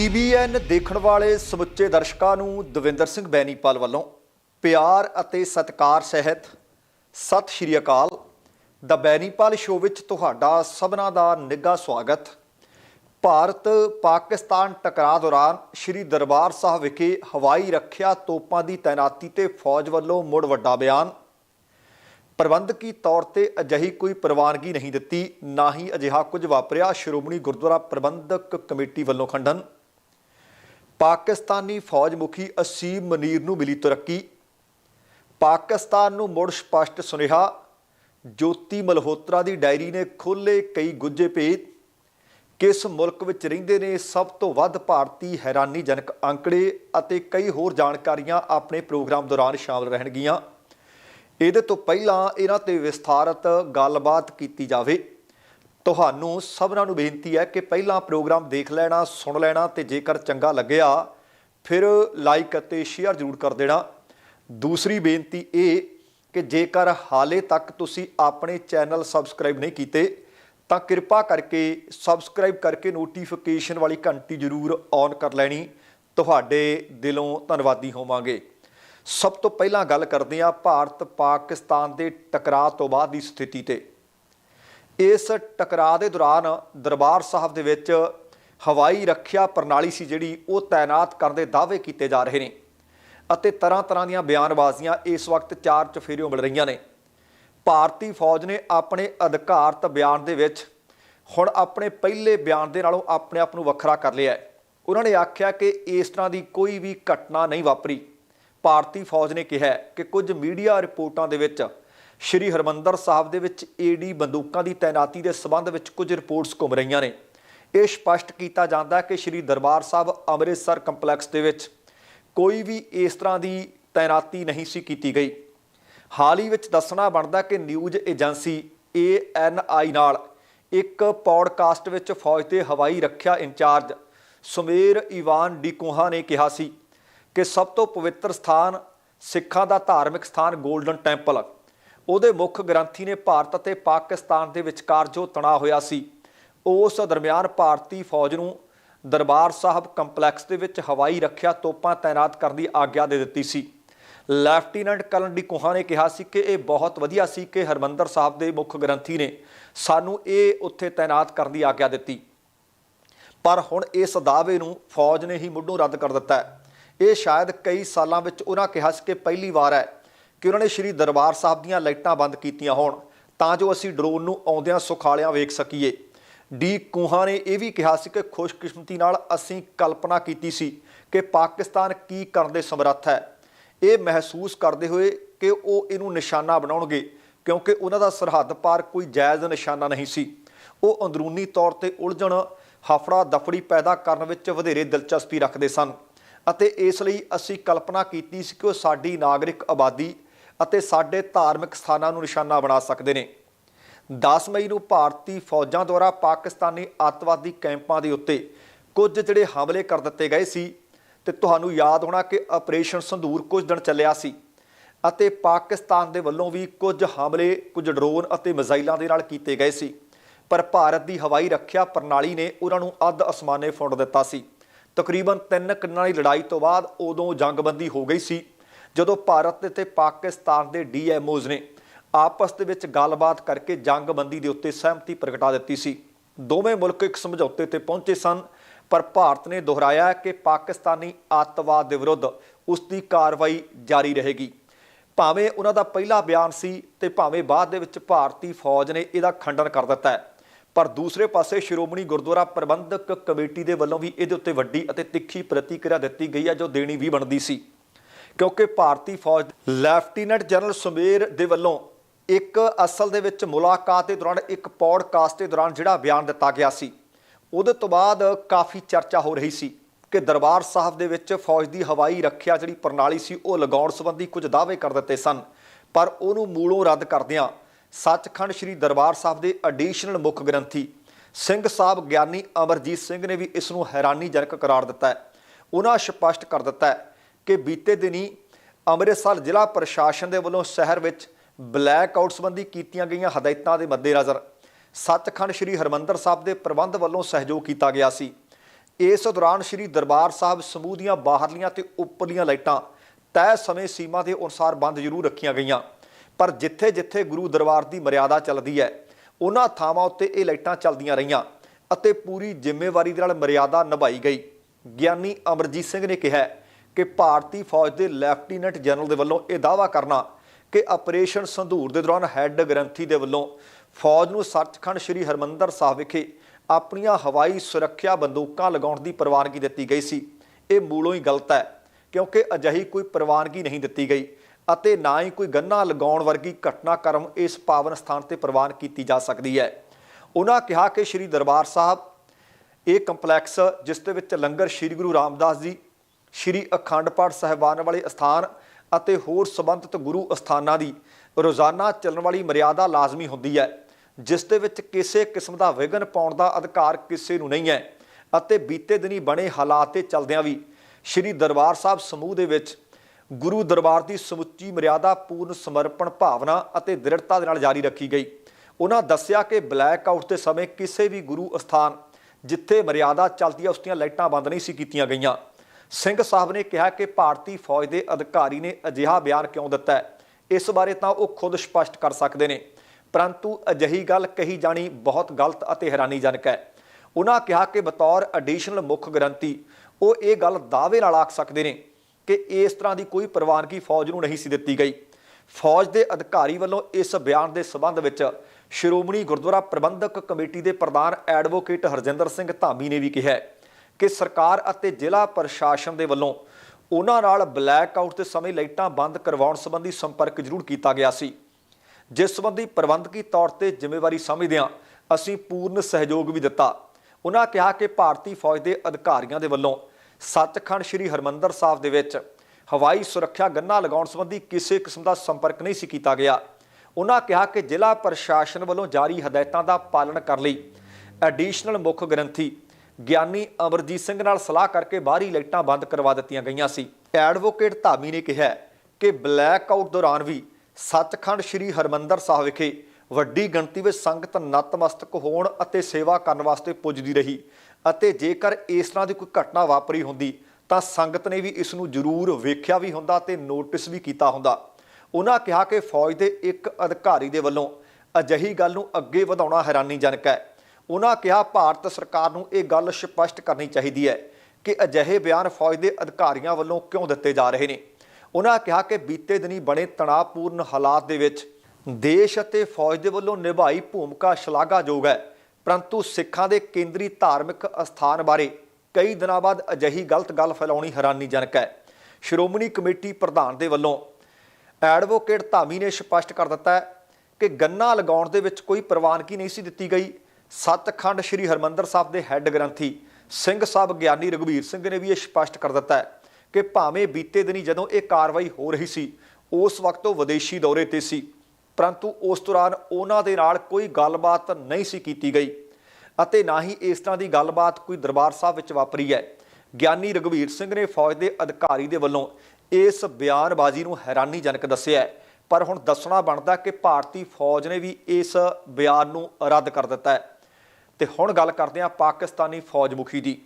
TVN ਦੇਖਣ ਵਾਲੇ ਸਮੁੱਚੇ ਦਰਸ਼ਕਾਂ ਨੂੰ ਦਵਿੰਦਰ ਸਿੰਘ ਬੈਨੀਪਾਲ ਵੱਲੋਂ ਪਿਆਰ ਅਤੇ ਸਤਿਕਾਰ ਸਹਿਤ ਸਤਿ ਸ਼੍ਰੀ ਅਕਾਲ। ਦਾ ਬੈਨੀਪਾਲ ਸ਼ੋਅ ਵਿੱਚ ਤੁਹਾਡਾ ਸਭਨਾਂ ਦਾ ਨਿੱਘਾ ਸਵਾਗਤ। ਭਾਰਤ ਪਾਕਿਸਤਾਨ ਟਕਰਾਅ ਦੌਰਾਨ ਸ਼੍ਰੀ ਦਰਬਾਰ ਸਾਹਿਬ ਵਿਖੇ ਹਵਾਈ ਰੱਖਿਆ ਤੋਪਾਂ ਦੀ ਤਾਇਨਾਤੀ ਤੇ ਫੌਜ ਵੱਲੋਂ ਮੁੜ ਵੱਡਾ ਬਿਆਨ। ਪ੍ਰਬੰਧਕੀ ਤੌਰ ਤੇ ਅਜਿਹੀ ਕੋਈ ਪ੍ਰਵਾਨਗੀ ਨਹੀਂ ਦਿੱਤੀ, ਨਾ ਹੀ ਅਜਿਹਾ ਕੁਝ ਵਾਪਰਿਆ। ਸ਼੍ਰੋਮਣੀ ਗੁਰਦੁਆਰਾ ਪ੍ਰਬੰਧਕ ਕਮੇਟੀ ਵੱਲੋਂ ਖੰਡਨ। ਪਾਕਿਸਤਾਨੀ ਫੌਜ ਮੁਖੀ ਅਸੀਮ ਮਨੀਰ ਨੂੰ ਮਿਲੀ ਤਰੱਕੀ। ਪਾਕਿਸਤਾਨ ਨੂੰ ਮੁੜ ਸਪਸ਼ਟ ਸੁਨੇਹਾ, ਜੋਤੀ ਮਲਹੋਤਰਾ ਦੀ ਡਾਇਰੀ ਨੇ ਖੋਲੇ ਕਈ ਗੁੱਜੇ ਭੇਦ। ਕਿਸ ਮੁਲਕ ਵਿੱਚ ਰਹਿੰਦੇ ਨੇ ਸਭ ਤੋਂ ਵੱਧ ਭਾਰਤੀ ਹੈਰਾਨੀਜਨਕ ਅੰਕੜੇ ਅਤੇ ਕਈ ਹੋਰ ਜਾਣਕਾਰੀਆਂ ਆਪਣੇ ਪ੍ਰੋਗਰਾਮ ਦੌਰਾਨ ਸ਼ਾਮਲ ਰਹਿਣਗੀਆਂ। ਇਹਦੇ ਤੋਂ ਪਹਿਲਾਂ ਇਹਨਾਂ ਤੇ ਵਿਸਥਾਰਤ ਗੱਲਬਾਤ ਕੀਤੀ ਜਾਵੇ। ਤੁਹਾਨੂੰ ਸਭਨਾਂ ਨੂੰ ਬੇਨਤੀ ਹੈ ਕਿ ਪਹਿਲਾਂ ਪ੍ਰੋਗਰਾਮ ਦੇਖ ਲੈਣਾ, ਸੁਣ ਲੈਣਾ ਤੇ ਜੇਕਰ ਚੰਗਾ ਲੱਗਿਆ, ਫਿਰ ਲਾਈਕ ਅਤੇ ਸ਼ੇਅਰ ਜ਼ਰੂਰ ਕਰ ਦੇਣਾ। ਦੂਸਰੀ ਬੇਨਤੀ ਇਹ ਕਿ ਜੇਕਰ ਹਾਲੇ ਤੱਕ ਤੁਸੀਂ ਆਪਣੇ ਚੈਨਲ ਸਬਸਕ੍ਰਾਈਬ ਨਹੀਂ ਕੀਤੇ, ਤਾਂ ਕਿਰਪਾ ਕਰਕੇ ਸਬਸਕ੍ਰਾਈਬ ਕਰਕੇ ਨੋਟੀਫਿਕੇਸ਼ਨ ਵਾਲੀ ਘੰਟੀ ਜ਼ਰੂਰ ਔਨ ਕਰ ਲੈਣੀ। ਤੁਹਾਡੇ ਦਿਲੋਂ ਧੰਨਵਾਦੀ ਹੋਵਾਂਗੇ। ਸਭ ਤੋਂ ਪਹਿਲਾਂ ਗੱਲ ਕਰਦੇ ਹਾਂ ਭਾਰਤ ਪਾਕਿਸਤਾਨ ਦੇ ਟਕਰਾਅ ਤੋਂ ਬਾਅਦ ਦੀ ਸਥਿਤੀ ਤੇ। ਇਸ ਟਕਰਾਅ ਦੇ ਦੌਰਾਨ ਦਰਬਾਰ ਸਾਹਿਬ ਦੇ ਵਿੱਚ ਹਵਾਈ ਰੱਖਿਆ ਪ੍ਰਣਾਲੀ ਸੀ ਜਿਹੜੀ ਉਹ ਤਾਇਨਾਤ ਕਰਨ ਦੇ ਦਾਅਵੇ ਕੀਤੇ ਜਾ ਰਹੇ ਨੇ ਅਤੇ ਤਰ੍ਹਾਂ ਤਰ੍ਹਾਂ ਦੀਆਂ ਬਿਆਨਬਾਜ਼ੀਆਂ ਇਸ ਵਕਤ ਚਾਰ ਚਫੇਰਿਓਂ ਮਿਲ ਰਹੀਆਂ ਨੇ। ਭਾਰਤੀ ਫੌਜ ਨੇ ਆਪਣੇ ਅਧਿਕਾਰਤ ਬਿਆਨ ਦੇ ਵਿੱਚ ਹੁਣ ਆਪਣੇ ਪਹਿਲੇ ਬਿਆਨ ਦੇ ਨਾਲੋਂ ਆਪਣੇ ਆਪ ਨੂੰ ਵੱਖਰਾ ਕਰ ਲਿਆ ਹੈ। ਉਹਨਾਂ ਨੇ ਆਖਿਆ ਕਿ ਇਸ ਤਰ੍ਹਾਂ ਦੀ ਕੋਈ ਵੀ ਘਟਨਾ ਨਹੀਂ ਵਾਪਰੀ। ਭਾਰਤੀ ਫੌਜ ਨੇ ਕਿਹਾ ਕਿ ਕੁਝ ਮੀਡੀਆ ਰਿਪੋਰਟਾਂ ਦੇ ਵਿੱਚ ਸ਼੍ਰੀ ਹਰਮੰਦਰ ਸਾਹਿਬ ਦੇ ਵਿੱਚ ਏਡੀ ਬੰਦੂਕਾਂ ਦੀ ਤਾਇਨਾਤੀ ਦੇ ਸਬੰਧ ਵਿੱਚ ਕੁਝ ਰਿਪੋਰਟਸ ਘੁੰਮ ਰਹੀਆਂ ਨੇ। ਇਹ ਸਪਸ਼ਟ ਕੀਤਾ ਜਾਂਦਾ ਹੈ ਕਿ ਸ਼੍ਰੀ ਦਰਬਾਰ ਸਾਹਿਬ ਅੰਮ੍ਰਿਤਸਰ ਕੰਪਲੈਕਸ ਦੇ ਵਿੱਚ ਕੋਈ ਵੀ ਇਸ ਤਰ੍ਹਾਂ ਦੀ ਤਾਇਨਾਤੀ ਨਹੀਂ ਸੀ ਕੀਤੀ ਗਈ। ਹਾਲ ਹੀ ਵਿੱਚ ਦੱਸਣਾ ਬਣਦਾ ਕਿ ਨਿਊਜ਼ ਏਜੰਸੀ ANI ਨਾਲ ਇੱਕ ਪੌਡਕਾਸਟ ਵਿੱਚ ਫੌਜ ਦੇ ਹਵਾਈ ਰੱਖਿਆ ਇੰਚਾਰਜ ਸੁਮੇਰ ਈਵਾਨ ਡੀਕੋਹਾ ਨੇ ਕਿਹਾ ਸੀ ਕਿ ਸਭ ਤੋਂ ਪਵਿੱਤਰ ਸਥਾਨ ਸਿੱਖਾਂ ਦਾ ਧਾਰਮਿਕ ਸਥਾਨ 골ਡਨ ਟੈਂਪਲ ਉਹਦੇ ਮੁੱਖ ਗ੍ਰੰਥੀ ਨੇ ਭਾਰਤ ਅਤੇ ਪਾਕਿਸਤਾਨ ਦੇ ਵਿਚਕਾਰ ਜੋ ਤਣਾਅ ਹੋਇਆ ਸੀ, ਉਸ ਦਰਮਿਆਨ ਭਾਰਤੀ ਫੌਜ ਨੂੰ ਦਰਬਾਰ ਸਾਹਿਬ ਕੰਪਲੈਕਸ ਦੇ ਵਿੱਚ ਹਵਾਈ ਰੱਖਿਆ ਤੋਪਾਂ ਤਾਇਨਾਤ ਕਰਨ ਦੀ ਆਗਿਆ ਦੇ ਦਿੱਤੀ ਸੀ। ਲੈਫਟੀਨੈਂਟ ਕਰਨ ਡੀ ਕੋਹਾ ਨੇ ਕਿਹਾ ਸੀ ਕਿ ਇਹ ਬਹੁਤ ਵਧੀਆ ਸੀ ਕਿ ਹਰਮੰਦਰ ਸਾਹਿਬ ਦੇ ਮੁੱਖ ਗ੍ਰੰਥੀ ਨੇ ਸਾਨੂੰ ਇਹ ਉੱਥੇ ਤਾਇਨਾਤ ਕਰਨ ਦੀ ਆਗਿਆ ਦਿੱਤੀ। ਪਰ ਹੁਣ ਇਸ ਦਾਅਵੇ ਨੂੰ ਫੌਜ ਨੇ ਹੀ ਮੁੱਢੋਂ ਰੱਦ ਕਰ ਦਿੱਤਾ ਹੈ। ਇਹ ਸ਼ਾਇਦ ਕਈ ਸਾਲਾਂ ਵਿੱਚ ਉਹਨਾਂ ਕਿਹਾ ਸੀ ਕਿ ਪਹਿਲੀ ਵਾਰ ਹੈ ਕਿ ਉਹਨਾਂ ਨੇ ਸ਼੍ਰੀ ਦਰਬਾਰ ਸਾਹਿਬ ਦੀਆਂ ਲਾਈਟਾਂ ਬੰਦ ਕੀਤੀਆਂ ਹੋਣ, ਤਾਂ ਜੋ ਅਸੀਂ ਡਰੋਨ ਨੂੰ ਆਉਂਦਿਆਂ ਸੁਖਾਲਿਆਂ ਵੇਖ ਸਕੀਏ। ਡੀ ਕੁਹਾ ਨੇ ਇਹ ਵੀ ਕਿਹਾ ਸੀ ਕਿ ਖੁਸ਼ਕਿਸਮਤੀ ਨਾਲ ਅਸੀਂ ਕਲਪਨਾ ਕੀਤੀ ਸੀ ਕਿ ਪਾਕਿਸਤਾਨ ਕੀ ਕਰਨ ਦੇ ਸਮਰੱਥ ਹੈ। ਇਹ ਮਹਿਸੂਸ ਕਰਦੇ ਹੋਏ ਕਿ ਉਹ ਇਹਨੂੰ ਨਿਸ਼ਾਨਾ ਬਣਾਉਣਗੇ, ਕਿਉਂਕਿ ਉਹਨਾਂ ਦਾ ਸਰਹੱਦ ਪਾਰ ਕੋਈ ਜਾਇਜ਼ ਨਿਸ਼ਾਨਾ ਨਹੀਂ ਸੀ। ਉਹ ਅੰਦਰੂਨੀ ਤੌਰ ਤੇ ਉਲਝਣ, ਹਫੜਾ ਦਫੜੀ ਪੈਦਾ ਕਰਨ ਵਿੱਚ ਵਧੇਰੇ ਦਿਲਚਸਪੀ ਰੱਖਦੇ ਸਨ ਅਤੇ ਇਸ ਲਈ ਅਸੀਂ ਕਲਪਨਾ ਕੀਤੀ ਸੀ ਕਿ ਉਹ ਸਾਡੀ ਨਾਗਰਿਕ ਆਬਾਦੀ ਅਤੇ ਸਾਡੇ ਧਾਰਮਿਕ ਸਥਾਨਾਂ ਨੂੰ ਨਿਸ਼ਾਨਾ ਬਣਾ ਸਕਦੇ ਨੇ। 10 ਮਈ ਨੂੰ ਭਾਰਤੀ ਫੌਜਾਂ ਦੁਆਰਾ ਪਾਕਿਸਤਾਨੀ ਅੱਤਵਾਦੀ ਕੈਂਪਾਂ ਦੇ ਉੱਤੇ ਕੁਝ ਜਿਹੜੇ ਹਮਲੇ ਕਰ ਦਿੱਤੇ ਗਏ ਸੀ ਤੇ ਤੁਹਾਨੂੰ ਯਾਦ ਹੋਣਾ ਕਿ ਆਪਰੇਸ਼ਨ ਸੰਧੂਰ ਕੁਝ ਦਿਨ ਚੱਲਿਆ ਸੀ ਅਤੇ ਪਾਕਿਸਤਾਨ ਦੇ ਵੱਲੋਂ ਵੀ ਕੁਝ ਹਮਲੇ, ਕੁਝ ਡਰੋਨ ਅਤੇ ਮਿਜ਼ਾਈਲਾਂ ਦੇ ਨਾਲ ਕੀਤੇ ਗਏ ਸੀ। ਪਰ ਭਾਰਤ ਦੀ ਹਵਾਈ ਰੱਖਿਆ ਪ੍ਰਣਾਲੀ ਨੇ ਉਹਨਾਂ ਨੂੰ ਅੱਧ ਅਸਮਾਨੇ ਫੁੰਡ ਦਿੱਤਾ ਸੀ। ਤਕਰੀਬਨ ਤਿੰਨ ਕਿੰਨਾਂ ਦੀ ਲੜਾਈ ਤੋਂ ਬਾਅਦ ਉਦੋਂ ਜੰਗਬੰਦੀ ਹੋ ਗਈ ਸੀ। ਜਦੋਂ ਭਾਰਤ ਤੇ ਪਾਕਿਸਤਾਨ ਦੇ ਡੀਐਮਓਜ਼ ਨੇ ਆਪਸ ਦੇ ਵਿੱਚ ਗੱਲਬਾਤ ਕਰਕੇ ਜੰਗਬੰਦੀ ਦੇ ਉੱਤੇ ਸਹਿਮਤੀ ਪ੍ਰਗਟਾ ਦਿੱਤੀ ਸੀ। ਦੋਵੇਂ ਮੁਲਕ ਇੱਕ ਸਮਝੌਤੇ ਤੇ ਪਹੁੰਚੇ ਸਨ, ਪਰ ਭਾਰਤ ਨੇ ਦੁਹਰਾਇਆ ਕਿ ਪਾਕਿਸਤਾਨੀ ਅੱਤਵਾਦ ਦੇ ਵਿਰੁੱਧ ਉਸ ਦੀ ਕਾਰਵਾਈ ਜਾਰੀ ਰਹੇਗੀ। ਭਾਵੇਂ ਉਹਨਾਂ ਦਾ ਪਹਿਲਾ ਬਿਆਨ ਸੀ ਤੇ ਭਾਵੇਂ ਬਾਅਦ ਦੇ ਵਿੱਚ ਭਾਰਤੀ ਫੌਜ ਨੇ ਇਹਦਾ ਖੰਡਨ ਕਰ ਦਿੱਤਾ ਹੈ, ਪਰ ਦੂਸਰੇ ਪਾਸੇ ਸ਼੍ਰੋਮਣੀ ਗੁਰਦੁਆਰਾ ਪ੍ਰਬੰਧਕ ਕਮੇਟੀ ਦੇ ਵੱਲੋਂ ਵੀ ਇਹਦੇ ਉੱਤੇ ਵੱਡੀ ਅਤੇ ਤਿੱਖੀ ਪ੍ਰਤੀਕਿਰਿਆ ਦਿੱਤੀ ਗਈ ਹੈ, ਜੋ ਦੇਣੀ ਵੀ ਬਣਦੀ ਸੀ। ਕਿਉਂਕਿ ਭਾਰਤੀ ਫੌਜ ਲੈਫਟੀਨੈਂਟ ਜਨਰਲ ਸੁਮੇਰ ਦੇ ਵੱਲੋਂ ਇੱਕ ਅਸਲ ਦੇ ਵਿੱਚ ਮੁਲਾਕਾਤ ਦੇ ਦੌਰਾਨ, ਇੱਕ ਪੌਡਕਾਸਟ ਦੇ ਦੌਰਾਨ ਜਿਹੜਾ ਬਿਆਨ ਦਿੱਤਾ ਗਿਆ ਸੀ, ਉਹਦੇ ਤੋਂ ਬਾਅਦ ਕਾਫੀ ਚਰਚਾ ਹੋ ਰਹੀ ਸੀ ਕਿ ਦਰਬਾਰ ਸਾਹਿਬ ਦੇ ਵਿੱਚ ਫੌਜ ਦੀ ਹਵਾਈ ਰੱਖਿਆ ਜਿਹੜੀ ਪ੍ਰਣਾਲੀ ਸੀ, ਉਹ ਲਗਾਉਣ ਸੰਬੰਧੀ ਕੁਝ ਦਾਅਵੇ ਕਰ ਦਿੱਤੇ ਸਨ। ਪਰ ਉਹਨੂੰ ਮੂਲੋਂ ਰੱਦ ਕਰਦਿਆਂ ਸੱਚਖੰਡ ਸ੍ਰੀ ਦਰਬਾਰ ਸਾਹਿਬ ਦੇ ਐਡੀਸ਼ਨਲ ਮੁੱਖ ਗ੍ਰੰਥੀ ਸਿੰਘ ਸਾਹਿਬ ਗਿਆਨੀ ਅਮਰਜੀਤ ਸਿੰਘ ਨੇ ਵੀ ਇਸ ਨੂੰ ਹੈਰਾਨੀਜਨਕ ਕਰਾਰ ਦਿੱਤਾ ਹੈ। ਉਹਨਾਂ ਸਪਸ਼ਟ ਕਰ ਦਿੱਤਾ ਹੈ ਕਿ ਬੀਤੇ ਦਿਨੀ ਅੰਮ੍ਰਿਤਸਰ ਜ਼ਿਲ੍ਹਾ ਪ੍ਰਸ਼ਾਸਨ ਦੇ ਵੱਲੋਂ ਸ਼ਹਿਰ ਵਿੱਚ ਬਲੈਕ ਆਊਟ ਸੰਬੰਧੀ ਕੀਤੀਆਂ ਗਈਆਂ ਹਦਾਇਤਾਂ ਦੇ ਮੱਦੇਨਜ਼ਰ ਸੱਚਖੰਡ ਸ੍ਰੀ ਹਰਮੰਦਰ ਸਾਹਿਬ ਦੇ ਪ੍ਰਬੰਧ ਵੱਲੋਂ ਸਹਿਯੋਗ ਕੀਤਾ ਗਿਆ ਸੀ। ਇਸ ਦੌਰਾਨ ਸ੍ਰੀ ਦਰਬਾਰ ਸਾਹਿਬ ਸਮੂਹ ਦੀਆਂ ਬਾਹਰਲੀਆਂ ਤੇ ਉੱਪਰਲੀਆਂ ਲਾਈਟਾਂ ਤੈਅ ਸਮੇਂ ਸੀਮਾ ਦੇ ਅਨੁਸਾਰ ਬੰਦ ਜ਼ਰੂਰ ਰੱਖੀਆਂ ਗਈਆਂ। ਪਰ ਜਿੱਥੇ-ਜਿੱਥੇ ਗੁਰੂ ਦਰਬਾਰ ਦੀ ਮਰਿਆਦਾ ਚੱਲਦੀ ਹੈ, ਉਹਨਾਂ ਥਾਵਾਂ ਉੱਤੇ ਇਹ ਲਾਈਟਾਂ ਚੱਲਦੀਆਂ ਰਹੀਆਂ ਅਤੇ ਪੂਰੀ ਜ਼ਿੰਮੇਵਾਰੀ ਦੇ ਨਾਲ ਮਰਿਆਦਾ ਨਿਭਾਈ ਗਈ। ਗਿਆਨੀ ਅਮਰਜੀਤ ਸਿੰਘ ਨੇ ਕਿਹਾ ਕਿ ਭਾਰਤੀ ਫੌਜ ਦੇ ਲੈਫਟੀਨੈਂਟ ਜਨਰਲ ਦੇ ਵੱਲੋਂ ਇਹ ਦਾਅਵਾ ਕਰਨਾ ਕਿ ਆਪਰੇਸ਼ਨ ਸੰਧੂਰ ਦੇ ਦੌਰਾਨ ਹੈੱਡ ਗ੍ਰੰਥੀ ਦੇ ਵੱਲੋਂ ਫੌਜ ਨੂੰ ਸੱਚਖੰਡ ਸ੍ਰੀ ਹਰਮੰਦਰ ਸਾਹਿਬ ਵਿਖੇ ਆਪਣੀਆਂ ਹਵਾਈ ਸੁਰੱਖਿਆ ਬੰਦੂਕਾਂ ਲਗਾਉਣ ਦੀ ਪ੍ਰਵਾਨਗੀ ਦਿੱਤੀ ਗਈ ਸੀ। ਇਹ ਮੂਲੋਂ ਹੀ ਗਲਤ ਹੈ, ਕਿਉਂਕਿ ਅਜਿਹੀ ਕੋਈ ਪ੍ਰਵਾਨਗੀ ਨਹੀਂ ਦਿੱਤੀ ਗਈ ਅਤੇ ਨਾ ਹੀ ਕੋਈ ਗੰਨਾ ਲਗਾਉਣ ਵਰਗੀ ਘਟਨਾਕ੍ਰਮ ਇਸ ਪਾਵਨ ਸਥਾਨ ਤੇ ਪ੍ਰਵਾਨ ਕੀਤੀ ਜਾ ਸਕਦੀ ਹੈ। ਉਹਨਾਂ ਕਿਹਾ ਕਿ ਸ੍ਰੀ ਦਰਬਾਰ ਸਾਹਿਬ ਇਹ ਕੰਪਲੈਕਸ, ਜਿਸ ਦੇ ਵਿੱਚ ਲੰਗਰ ਸ੍ਰੀ ਗੁਰੂ ਰਾਮਦਾਸ ਜੀ ਸ੍ਰੀ ਅਖੰਡ ਪਾਠ ਸਾਹਿਬਾਨ ਵਾਲੇ ਸਥਾਨ ਅਤੇ ਹੋਰ ਸੰਬੰਧਿਤ ਗੁਰੂ ਅਸਥਾਨਾਂ ਦੀ ਰੋਜ਼ਾਨਾ ਚੱਲਣ ਵਾਲੀ ਮਰਿਆਦਾ ਲਾਜ਼ਮੀ ਹੁੰਦੀ ਹੈ, ਜਿਸ ਦੇ ਵਿੱਚ ਕਿਸੇ ਕਿਸਮ ਦਾ ਵਿਘਨ ਪਾਉਣ ਦਾ ਅਧਿਕਾਰ ਕਿਸੇ ਨੂੰ ਨਹੀਂ ਹੈ ਅਤੇ ਬੀਤੇ ਦਿਨੀ ਬਣੇ ਹਾਲਾਤ ਤੇ ਚੱਲਦਿਆਂ ਵੀ ਸ੍ਰੀ ਦਰਬਾਰ ਸਾਹਿਬ ਸਮੂਹ ਦੇ ਵਿੱਚ ਗੁਰੂ ਦਰਬਾਰ ਦੀ ਸਮੁੱਚੀ ਮਰਿਆਦਾ ਪੂਰਨ ਸਮਰਪਣ ਭਾਵਨਾ ਅਤੇ ਦ੍ਰਿੜਤਾ ਦੇ ਨਾਲ ਜਾਰੀ ਰੱਖੀ ਗਈ। ਉਹਨਾਂ ਦੱਸਿਆ ਕਿ ਬਲੈਕ ਆਊਟ ਦੇ ਸਮੇਂ ਕਿਸੇ ਵੀ ਗੁਰੂ ਅਸਥਾਨ ਜਿੱਥੇ ਮਰਿਆਦਾ ਚੱਲਦੀ ਹੈ ਉਸ ਦੀਆਂ ਲਾਈਟਾਂ ਬੰਦ ਨਹੀਂ ਸੀ ਕੀਤੀਆਂ ਗਈਆਂ। ਸਿੰਘ ਸਾਹਿਬ ਨੇ ਕਿਹਾ ਕਿ ਭਾਰਤੀ ਫੌਜ ਦੇ ਅਧਿਕਾਰੀ ਨੇ ਅਜਿਹਾ ਬਿਆਨ ਕਿਉਂ ਦਿੱਤਾ ਹੈ? ਇਸ ਬਾਰੇ ਤਾਂ ਉਹ ਖੁਦ ਸਪਸ਼ਟ ਕਰ ਸਕਦੇ ਨੇ। ਪਰੰਤੂ ਅਜਿਹੀ ਗੱਲ ਕਹੀ ਜਾਣੀ ਬਹੁਤ ਗਲਤ ਅਤੇ ਹੈਰਾਨੀਜਨਕ ਹੈ। ਉਹਨਾਂ ਕਿਹਾ ਕਿ ਬਤੌਰ ਐਡੀਸ਼ਨਲ ਮੁੱਖ ਗਰੰਟੀ ਉਹ ਇਹ ਗੱਲ ਦਾਅਵੇ ਨਾਲ ਆਖ ਸਕਦੇ ਨੇ ਕਿ ਇਸ ਤਰ੍ਹਾਂ ਦੀ ਕੋਈ ਪ੍ਰਵਾਨਗੀ ਫੌਜ ਨੂੰ ਨਹੀਂ ਸੀ ਦਿੱਤੀ ਗਈ। ਫੌਜ ਦੇ ਅਧਿਕਾਰੀ ਵੱਲੋਂ ਇਸ ਬਿਆਨ ਦੇ ਸਬੰਧ ਵਿੱਚ ਸ਼੍ਰੋਮਣੀ ਗੁਰਦੁਆਰਾ ਪ੍ਰਬੰਧਕ ਕਮੇਟੀ ਦੇ ਪ੍ਰਧਾਨ ਐਡਵੋਕੇਟ ਹਰਜਿੰਦਰ ਸਿੰਘ ਧਾਮੀ ਨੇ ਵੀ ਕਿਹਾ ਹੈ। ਕਿ ਸਰਕਾਰ ਅਤੇ ਜ਼ਿਲ੍ਹਾ ਪ੍ਰਸ਼ਾਸਨ ਦੇ ਵੱਲੋਂ ਉਹਨਾਂ ਨਾਲ ਬਲੈਕ ਆਊਟ ਦੇ ਸਮੇਂ ਲਾਈਟਾਂ ਬੰਦ ਕਰਵਾਉਣ ਸੰਬੰਧੀ ਸੰਪਰਕ ਜ਼ਰੂਰ ਕੀਤਾ ਗਿਆ ਸੀ। ਜਿਸ ਸੰਬੰਧੀ ਪ੍ਰਬੰਧਕੀ ਤੌਰ ਤੇ ਜ਼ਿੰਮੇਵਾਰੀ ਸਮਝਦਿਆਂ ਅਸੀਂ ਪੂਰਨ ਸਹਿਯੋਗ ਵੀ ਦਿੱਤਾ। ਉਹਨਾਂ ਕਿਹਾ ਕਿ ਭਾਰਤੀ ਫੌਜ ਦੇ ਅਧਿਕਾਰੀਆਂ ਦੇ ਵੱਲੋਂ ਸੱਚਖੰਡ ਸ੍ਰੀ ਹਰਮੰਦਰ ਸਾਹਿਬ ਦੇ ਵਿੱਚ ਹਵਾਈ ਸੁਰੱਖਿਆ ਗੰਨਾ ਲਗਾਉਣ ਸੰਬੰਧੀ ਕਿਸੇ ਕਿਸਮ ਦਾ ਸੰਪਰਕ ਨਹੀਂ ਸੀ ਕੀਤਾ ਗਿਆ। ਉਹਨਾਂ ਕਿਹਾ ਕਿ ਜ਼ਿਲ੍ਹਾ ਪ੍ਰਸ਼ਾਸਨ ਵੱਲੋਂ ਜਾਰੀ ਹਦਾਇਤਾਂ ਦਾ ਪਾਲਣ ਕਰਨ ਲਈ ਐਡੀਸ਼ਨਲ ਮੁੱਖ ਗ੍ਰੰਥੀ ਗਿਆਨੀ ਅਮਰਜੀਤ ਸਿੰਘ ਨਾਲ ਸਲਾਹ ਕਰਕੇ ਬਾਹਰੀ ਲਾਈਟਾਂ ਬੰਦ ਕਰਵਾ ਦਿੱਤੀਆਂ ਗਈਆਂ ਸੀ। ਐਡਵੋਕੇਟ ਧਾਮੀ ਨੇ ਕਿਹਾ ਕਿ ਬਲੈਕ ਆਊਟ ਦੌਰਾਨ ਵੀ ਸੱਚਖੰਡ ਸ੍ਰੀ ਹਰਮੰਦਰ ਸਾਹਿਬ ਵਿਖੇ ਵੱਡੀ ਗਿਣਤੀ ਵਿੱਚ ਸੰਗਤ ਨਤਮਸਤਕ ਹੋਣ ਅਤੇ ਸੇਵਾ ਕਰਨ ਵਾਸਤੇ ਪੁੱਜਦੀ ਰਹੀ ਅਤੇ ਜੇਕਰ ਇਸ ਤਰ੍ਹਾਂ ਦੀ ਕੋਈ ਘਟਨਾ ਵਾਪਰੀ ਹੁੰਦੀ ਤਾਂ ਸੰਗਤ ਨੇ ਵੀ ਇਸ ਨੂੰ ਜ਼ਰੂਰ ਵੇਖਿਆ ਵੀ ਹੁੰਦਾ ਤੇ ਨੋਟਿਸ ਵੀ ਕੀਤਾ ਹੁੰਦਾ। ਉਹਨਾਂ ਕਿਹਾ ਕਿ ਫੌਜ ਦੇ ਇੱਕ ਅਧਿਕਾਰੀ ਦੇ ਵੱਲੋਂ ਅਜਿਹੀ ਗੱਲ ਨੂੰ ਅੱਗੇ ਵਧਾਉਣਾ ਹੈਰਾਨੀਜਨਕ ਹੈ। ਉਹਨਾਂ ਕਿਹਾ, ਭਾਰਤ ਸਰਕਾਰ ਨੂੰ ਇਹ ਗੱਲ ਸਪਸ਼ਟ ਕਰਨੀ ਚਾਹੀਦੀ ਹੈ ਕਿ ਅਜਿਹੇ ਬਿਆਨ ਫੌਜ ਦੇ ਅਧਿਕਾਰੀਆਂ ਵੱਲੋਂ ਕਿਉਂ ਦਿੱਤੇ ਜਾ ਰਹੇ ਨੇ? ਉਹਨਾਂ ਕਿਹਾ ਕਿ ਬੀਤੇ ਦਿਨੀ ਬਣੇ ਤਣਾਅਪੂਰਨ ਹਾਲਾਤ ਦੇ ਵਿੱਚ ਦੇਸ਼ ਅਤੇ ਫੌਜ ਦੇ ਵੱਲੋਂ ਨਿਭਾਈ ਭੂਮਿਕਾ ਸ਼ਲਾਘਾਯੋਗ ਹੈ। ਪਰੰਤੂ ਸਿੱਖਾਂ ਦੇ ਕੇਂਦਰੀ ਧਾਰਮਿਕ ਅਸਥਾਨ ਬਾਰੇ ਕਈ ਦਿਨਾਂ ਬਾਅਦ ਅਜਿਹੀ ਗਲਤ ਗੱਲ ਫੈਲਾਉਣੀ ਹੈਰਾਨੀਜਨਕ ਹੈ। ਸ਼੍ਰੋਮਣੀ ਕਮੇਟੀ ਪ੍ਰਧਾਨ ਦੇ ਵੱਲੋਂ ਐਡਵੋਕੇਟ ਧਾਮੀ ਨੇ ਸਪਸ਼ਟ ਕਰ ਦਿੱਤਾ ਹੈ ਕਿ ਗੰਨਾ ਲਗਾਉਣ ਦੇ ਵਿੱਚ ਕੋਈ ਪ੍ਰਵਾਨਗੀ ਨਹੀਂ ਸੀ ਦਿੱਤੀ ਗਈ। ਸਤਖੰਡ ਸ੍ਰੀ ਹਰਮੰਦਰ ਸਾਹਿਬ ਦੇ ਹੈੱਡ ਗ੍ਰੰਥੀ ਸਿੰਘ ਸਾਹਿਬ ਗਿਆਨੀ ਰਘਵੀਰ ਸਿੰਘ ਨੇ ਵੀ ਇਹ ਸਪਸ਼ਟ ਕਰ ਦਿੱਤਾ ਹੈ ਕਿ ਭਾਵੇਂ ਬੀਤੇ ਦਿਨੀ ਜਦੋਂ ਇਹ ਕਾਰਵਾਈ ਹੋ ਰਹੀ ਸੀ, ਉਸ ਵਕਤ ਉਹ ਵਿਦੇਸ਼ੀ ਦੌਰੇ ਤੇ ਸੀ, ਪਰੰਤੂ ਉਸ ਦੌਰਾਨ ਉਹਨਾਂ ਦੇ ਨਾਲ ਕੋਈ ਗੱਲਬਾਤ ਨਹੀਂ ਸੀ ਕੀਤੀ ਗਈ ਅਤੇ ਨਾ ਹੀ ਇਸ ਤਰ੍ਹਾਂ ਦੀ ਗੱਲਬਾਤ ਕੋਈ ਦਰਬਾਰ ਸਾਹਿਬ ਵਿੱਚ ਵਾਪਰੀ ਹੈ। ਗਿਆਨੀ ਰਘਵੀਰ ਸਿੰਘ ਨੇ ਫੌਜ ਦੇ ਅਧਿਕਾਰੀ ਦੇ ਵੱਲੋਂ ਇਸ ਬਿਆਨਬਾਜ਼ੀ ਨੂੰ ਹੈਰਾਨੀਜਨਕ ਦੱਸਿਆ ਪਰ ਹੁਣ ਦੱਸਣਾ ਬਣਦਾ ਕਿ ਭਾਰਤੀ ਫੌਜ ਨੇ ਵੀ ਇਸ ਬਿਆਨ ਨੂੰ ਰੱਦ ਕਰ ਦਿੱਤਾ ਹੈ। ਤੇ ਹੁਣ ਗੱਲ ਕਰਦੇ ਹਾਂ ਪਾਕਿਸਤਾਨੀ ਫੌਜ ਮੁਖੀ ਦੀ।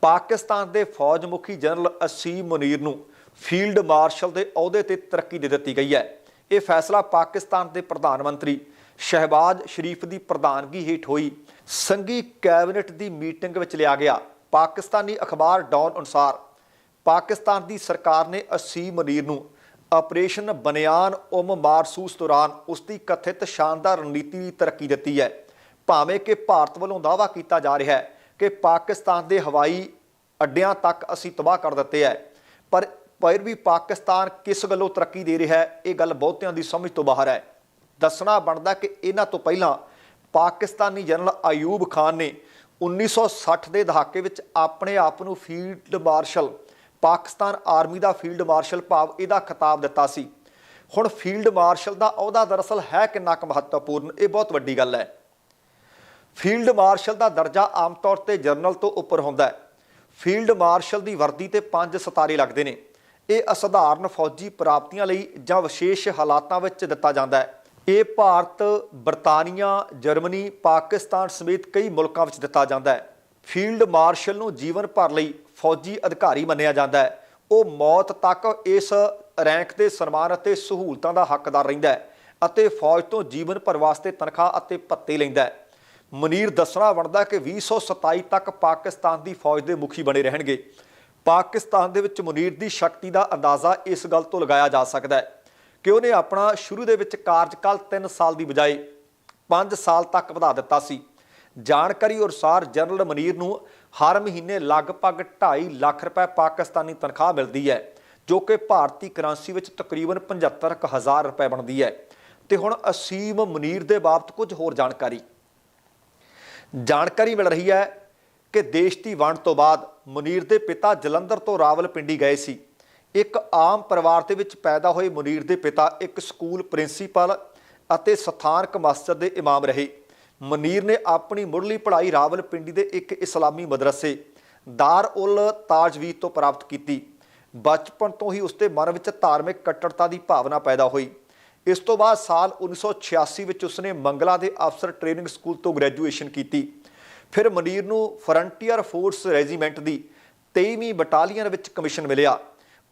ਪਾਕਿਸਤਾਨ ਦੇ ਫੌਜ ਮੁਖੀ ਜਨਰਲ ਅਸੀਮ ਮੁਨੀਰ ਨੂੰ ਫੀਲਡ ਮਾਰਸ਼ਲ ਦੇ ਅਹੁਦੇ ਤੇ ਤਰੱਕੀ ਦੇ ਦਿੱਤੀ ਗਈ ਹੈ। ਇਹ ਫੈਸਲਾ ਪਾਕਿਸਤਾਨ ਦੇ ਪ੍ਰਧਾਨ ਮੰਤਰੀ ਸ਼ਹਿਬਾਜ਼ ਸ਼ਰੀਫ ਦੀ ਪ੍ਰਧਾਨਗੀ ਹੇਠ ਹੋਈ। ਸੰਘੀ ਕੈਬਨਿਟ ਦੀ ਮੀਟਿੰਗ ਵਿੱਚ ਲਿਆ ਗਿਆ। ਪਾਕਿਸਤਾਨੀ ਅਖਬਾਰ ਡੌਨ ਅਨੁਸਾਰ ਪਾਕਿਸਤਾਨ ਦੀ ਸਰਕਾਰ ਨੇ ਅਸੀਮ ਮੁਨੀਰ ਨੂੰ ਆਪਰੇਸ਼ਨ ਬਨਿਆਨ ਉਮ ਮਾਰਸੂਸ ਦੌਰਾਨ ਉਸ ਦੀ ਕਥਿਤ ਸ਼ਾਨਦਾਰ ਰਣਨੀਤੀ ਦੀ ਤਰੱਕੀ ਦਿੱਤੀ ਹੈ। ਭਾਵੇਂ ਕਿ ਭਾਰਤ ਵੱਲੋਂ ਦਾਅਵਾ ਕੀਤਾ ਜਾ ਰਿਹਾ ਹੈ ਕਿ ਪਾਕਿਸਤਾਨ ਦੇ ਹਵਾਈ ਅੱਡਿਆਂ ਤੱਕ ਅਸੀਂ ਤਬਾਹ ਕਰ ਦਿੱਤੇ ਹੈ। ਪਰ ਪਰ ਵੀ ਪਾਕਿਸਤਾਨ ਕਿਸ ਗੱਲੋਂ ਤਰੱਕੀ ਦੇ ਰਿਹਾ ਹੈ, ਇਹ ਗੱਲ ਬਹੁਤਿਆਂ ਦੀ ਸਮਝ ਤੋਂ ਬਾਹਰ ਹੈ। ਦੱਸਣਾ ਬਣਦਾ ਕਿ ਇਹਨਾਂ ਤੋਂ ਪਹਿਲਾਂ ਪਾਕਿਸਤਾਨੀ ਜਨਰਲ ਆਯੂਬ ਖਾਨ ਨੇ 1960 ਦੇ ਦਹਾਕੇ ਵਿੱਚ ਆਪਣੇ ਆਪ ਨੂੰ ਫੀਲਡ ਮਾਰਸ਼ਲ, ਪਾਕਿਸਤਾਨ ਆਰਮੀ ਦਾ ਫੀਲਡ ਮਾਰਸ਼ਲ ਭਾਵ ਇਹਦਾ ਖਿਤਾਬ ਦਿੱਤਾ ਸੀ। ਹੁਣ ਫੀਲਡ ਮਾਰਸ਼ਲ ਦਾ ਅਹੁਦਾ ਦਰਅਸਲ ਹੈ ਕਿੰਨਾ ਕੁ ਮਹੱਤਵਪੂਰਨ, ਇਹ ਬਹੁਤ ਵੱਡੀ ਗੱਲ ਹੈ। ਫੀਲਡ ਮਾਰਸ਼ਲ ਦਾ ਦਰਜਾ ਆਮ ਤੌਰ ਤੇ ਜਨਰਲ ਤੋਂ ਉੱਪਰ ਹੁੰਦਾ ਹੈ। ਫੀਲਡ ਮਾਰਸ਼ਲ ਦੀ ਵਰਦੀ ਤੇ ਪੰਜ ਸਿਤਾਰੇ ਲੱਗਦੇ ਨੇ। ਇਹ ਅਸਧਾਰਨ ਫੌਜੀ ਪ੍ਰਾਪਤੀਆਂ ਲਈ ਜਾਂ ਵਿਸ਼ੇਸ਼ ਹਾਲਾਤਾਂ ਵਿੱਚ ਦਿੱਤਾ ਜਾਂਦਾ ਹੈ। ਇਹ ਭਾਰਤ, ਬਰਤਾਨੀਆ, ਜਰਮਨੀ, ਪਾਕਿਸਤਾਨ ਸਮੇਤ ਕਈ ਮੁਲਕਾਂ ਵਿੱਚ ਦਿੱਤਾ ਜਾਂਦਾ ਹੈ। ਫੀਲਡ ਮਾਰਸ਼ਲ ਨੂੰ ਜੀਵਨ ਭਰ ਲਈ ਫੌਜੀ ਅਧਿਕਾਰੀ ਮੰਨਿਆ ਜਾਂਦਾ ਹੈ। ਉਹ ਮੌਤ ਤੱਕ ਇਸ ਰੈਂਕ ਦੇ ਸਨਮਾਨ ਅਤੇ ਸਹੂਲਤਾਂ ਦਾ ਹੱਕਦਾਰ ਰਹਿੰਦਾ ਹੈ ਅਤੇ ਫੌਜ ਤੋਂ ਜੀਵਨ ਭਰ ਵਾਸਤੇ ਤਨਖਾਹ ਅਤੇ ਭੱਤੇ ਲੈਂਦਾ ਹੈ। ਮਨੀਰ ਦੱਸਣਾ ਬਣਦਾ ਕਿ 2027 ਤੱਕ ਪਾਕਿਸਤਾਨ ਦੀ ਫੌਜ ਦੇ ਮੁਖੀ ਬਣੇ ਰਹਿਣਗੇ। ਪਾਕਿਸਤਾਨ ਦੇ ਵਿੱਚ ਮਨੀਰ ਦੀ ਸ਼ਕਤੀ ਦਾ ਅੰਦਾਜ਼ਾ ਇਸ ਗੱਲ ਤੋਂ ਲਗਾਇਆ ਜਾ ਸਕਦਾ ਹੈ ਕਿ ਉਹਨੇ ਆਪਣਾ ਸ਼ੁਰੂ ਦੇ ਵਿੱਚ ਕਾਰਜਕਾਲ 3 ਸਾਲ ਦੀ ਬਜਾਏ 5 ਸਾਲ ਤੱਕ ਵਧਾ ਦਿੱਤਾ ਸੀ। ਜਾਣਕਾਰੀ ਅਨੁਸਾਰ ਜਨਰਲ ਮਨੀਰ ਨੂੰ ਹਰ ਮਹੀਨੇ ਲਗਭਗ 2.5 ਲੱਖ ਰੁਪਏ ਪਾਕਿਸਤਾਨੀ ਤਨਖਾਹ ਮਿਲਦੀ ਹੈ, ਜੋ ਕਿ ਭਾਰਤੀ ਕਰੰਸੀ ਵਿੱਚ ਤਕਰੀਬਨ 75000 ਰੁਪਏ ਬਣਦੀ ਹੈ। ਤੇ ਹੁਣ ਅਸੀਮ ਮਨੀਰ ਦੇ ਬਾਬਤ ਕੁਝ ਹੋਰ ਜਾਣਕਾਰੀ। ਜਾਣਕਾਰੀ ਮਿਲ ਰਹੀ ਹੈ ਕਿ ਦੇਸ਼ ਦੀ ਵੰਡ ਤੋਂ ਬਾਅਦ ਮੁਨੀਰ ਦੇ ਪਿਤਾ ਜਲੰਧਰ ਤੋਂ ਰਾਵਲਪਿੰਡੀ ਗਏ ਸੀ। ਇੱਕ ਆਮ ਪਰਿਵਾਰ ਦੇ ਵਿੱਚ ਪੈਦਾ ਹੋਏ ਮੁਨੀਰ ਦੇ ਪਿਤਾ ਇੱਕ ਸਕੂਲ ਪ੍ਰਿੰਸੀਪਲ ਅਤੇ ਸਥਾਨਕ ਮਸਜਿਦ ਦੇ ਇਮਾਮ ਰਹੇ। ਮੁਨੀਰ ਨੇ ਆਪਣੀ ਮੁੱਢਲੀ ਪੜ੍ਹਾਈ ਰਾਵਲਪਿੰਡੀ ਦੇ ਇੱਕ ਇਸਲਾਮੀ ਮਦਰਸੇ, ਦਾਰ ਉਲ ਤਾਜਵੀਦ ਤੋਂ ਪ੍ਰਾਪਤ ਕੀਤੀ। ਬਚਪਨ ਤੋਂ ਹੀ ਉਸਦੇ ਮਨ ਵਿੱਚ ਧਾਰਮਿਕ ਕੱਟੜਤਾ ਦੀ ਭਾਵਨਾ ਪੈਦਾ ਹੋਈ। ਇਸ ਤੋਂ ਬਾਅਦ ਸਾਲ 1986 ਵਿੱਚ ਉਸਨੇ ਮੰਗਲਾ ਦੇ ਅਫਸਰ ਟ੍ਰੇਨਿੰਗ ਸਕੂਲ ਤੋਂ ਗ੍ਰੈਜੂਏਸ਼ਨ ਕੀਤੀ। ਫਿਰ ਮਨੀਰ ਨੂੰ ਫਰੰਟੀਅਰ ਫੋਰਸ ਰੈਜੀਮੈਂਟ ਦੀ 23ਵੀਂ ਬਟਾਲੀਅਨ ਵਿੱਚ ਕਮਿਸ਼ਨ ਮਿਲਿਆ।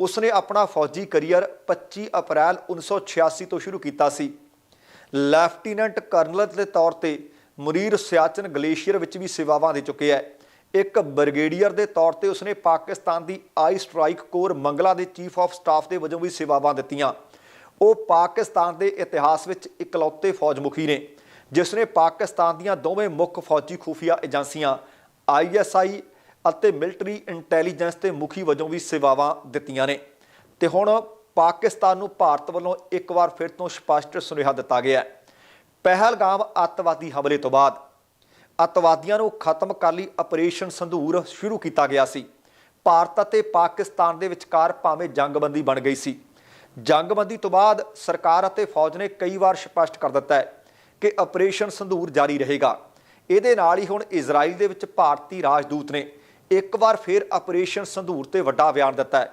ਉਸਨੇ ਆਪਣਾ ਫੌਜੀ ਕੈਰੀਅਰ 25 ਅਪ੍ਰੈਲ 1986 ਤੋਂ ਸ਼ੁਰੂ ਕੀਤਾ ਸੀ। ਲੈਫਟੀਨੈਂਟ ਕਰਨਲ ਦੇ ਤੌਰ ਤੇ ਮੁਨੀਰ ਸਿਆਚਨ ਗਲੇਸ਼ੀਅਰ ਵਿੱਚ ਵੀ ਸੇਵਾਵਾਂ ਦੇ ਚੁੱਕੇ ਹੈ। ਇੱਕ ਬ੍ਰਿਗੇਡੀਅਰ ਦੇ ਤੌਰ ਤੇ ਉਸਨੇ ਪਾਕਿਸਤਾਨ ਦੀ ਆਈ ਸਟ੍ਰਾਈਕ ਕੋਰ ਮੰਗਲਾ ਦੇ ਚੀਫ ਆਫ ਸਟਾਫ ਦੇ ਵਜੋਂ ਵੀ ਸੇਵਾਵਾਂ ਦਿੱਤੀਆਂ। ਉਹ ਪਾਕਿਸਤਾਨ ਦੇ ਇਤਿਹਾਸ ਵਿੱਚ ਇਕਲੌਤੇ ਫੌਜ ਮੁਖੀ ਨੇ, ਜਿਸ ਨੇ ਪਾਕਿਸਤਾਨ ਦੀਆਂ ਦੋਵੇਂ ਮੁੱਖ ਫੌਜੀ ਖੂਫੀਆ ਏਜੰਸੀਆਂ ਆਈਐਸਆਈ ਅਤੇ ਮਿਲਟਰੀ ਇੰਟੈਲੀਜੈਂਸ ਦੇ ਮੁਖੀ ਵਜੋਂ ਵੀ ਸੇਵਾਵਾਂ ਦਿੱਤੀਆਂ ਨੇ। ਤੇ ਹੁਣ ਪਾਕਿਸਤਾਨ ਨੂੰ ਭਾਰਤ ਵੱਲੋਂ ਇੱਕ ਵਾਰ ਫਿਰ ਤੋਂ ਸਪਸ਼ਟ ਸੁਨੇਹਾ ਦਿੱਤਾ ਗਿਆ ਹੈ। ਪਹਿਲਗਾਮ ਅੱਤਵਾਦੀ ਹਮਲੇ ਤੋਂ ਬਾਅਦ ਅੱਤਵਾਦੀਆਂ ਨੂੰ ਖਤਮ ਕਰਨ ਲਈ ਆਪਰੇਸ਼ਨ ਸੰਧੂਰ ਸ਼ੁਰੂ ਕੀਤਾ ਗਿਆ ਸੀ। ਭਾਰਤ ਅਤੇ ਪਾਕਿਸਤਾਨ ਦੇ ਵਿਚਕਾਰ ਭਾਵੇਂ ਜੰਗਬੰਦੀ ਬਣ ਗਈ ਸੀ। ਜੰਗਬੰਦੀ ਤੋਂ ਬਾਅਦ ਸਰਕਾਰ ਅਤੇ ਫੌਜ ਨੇ ਕਈ ਵਾਰ ਸਪਸ਼ਟ ਕਰ ਦਿੱਤਾ ਹੈ ਕਿ ਆਪਰੇਸ਼ਨ ਸੰਧੂਰ ਜਾਰੀ ਰਹੇਗਾ। ਇਹਦੇ ਨਾਲ ਹੀ ਹੁਣ ਇਜ਼ਰਾਈਲ ਦੇ ਵਿੱਚ ਭਾਰਤੀ ਰਾਜਦੂਤ ਨੇ ਇੱਕ ਵਾਰ ਫਿਰ ਆਪਰੇਸ਼ਨ ਸੰਧੂਰ ਤੇ ਵੱਡਾ ਬਿਆਨ ਦਿੱਤਾ ਹੈ।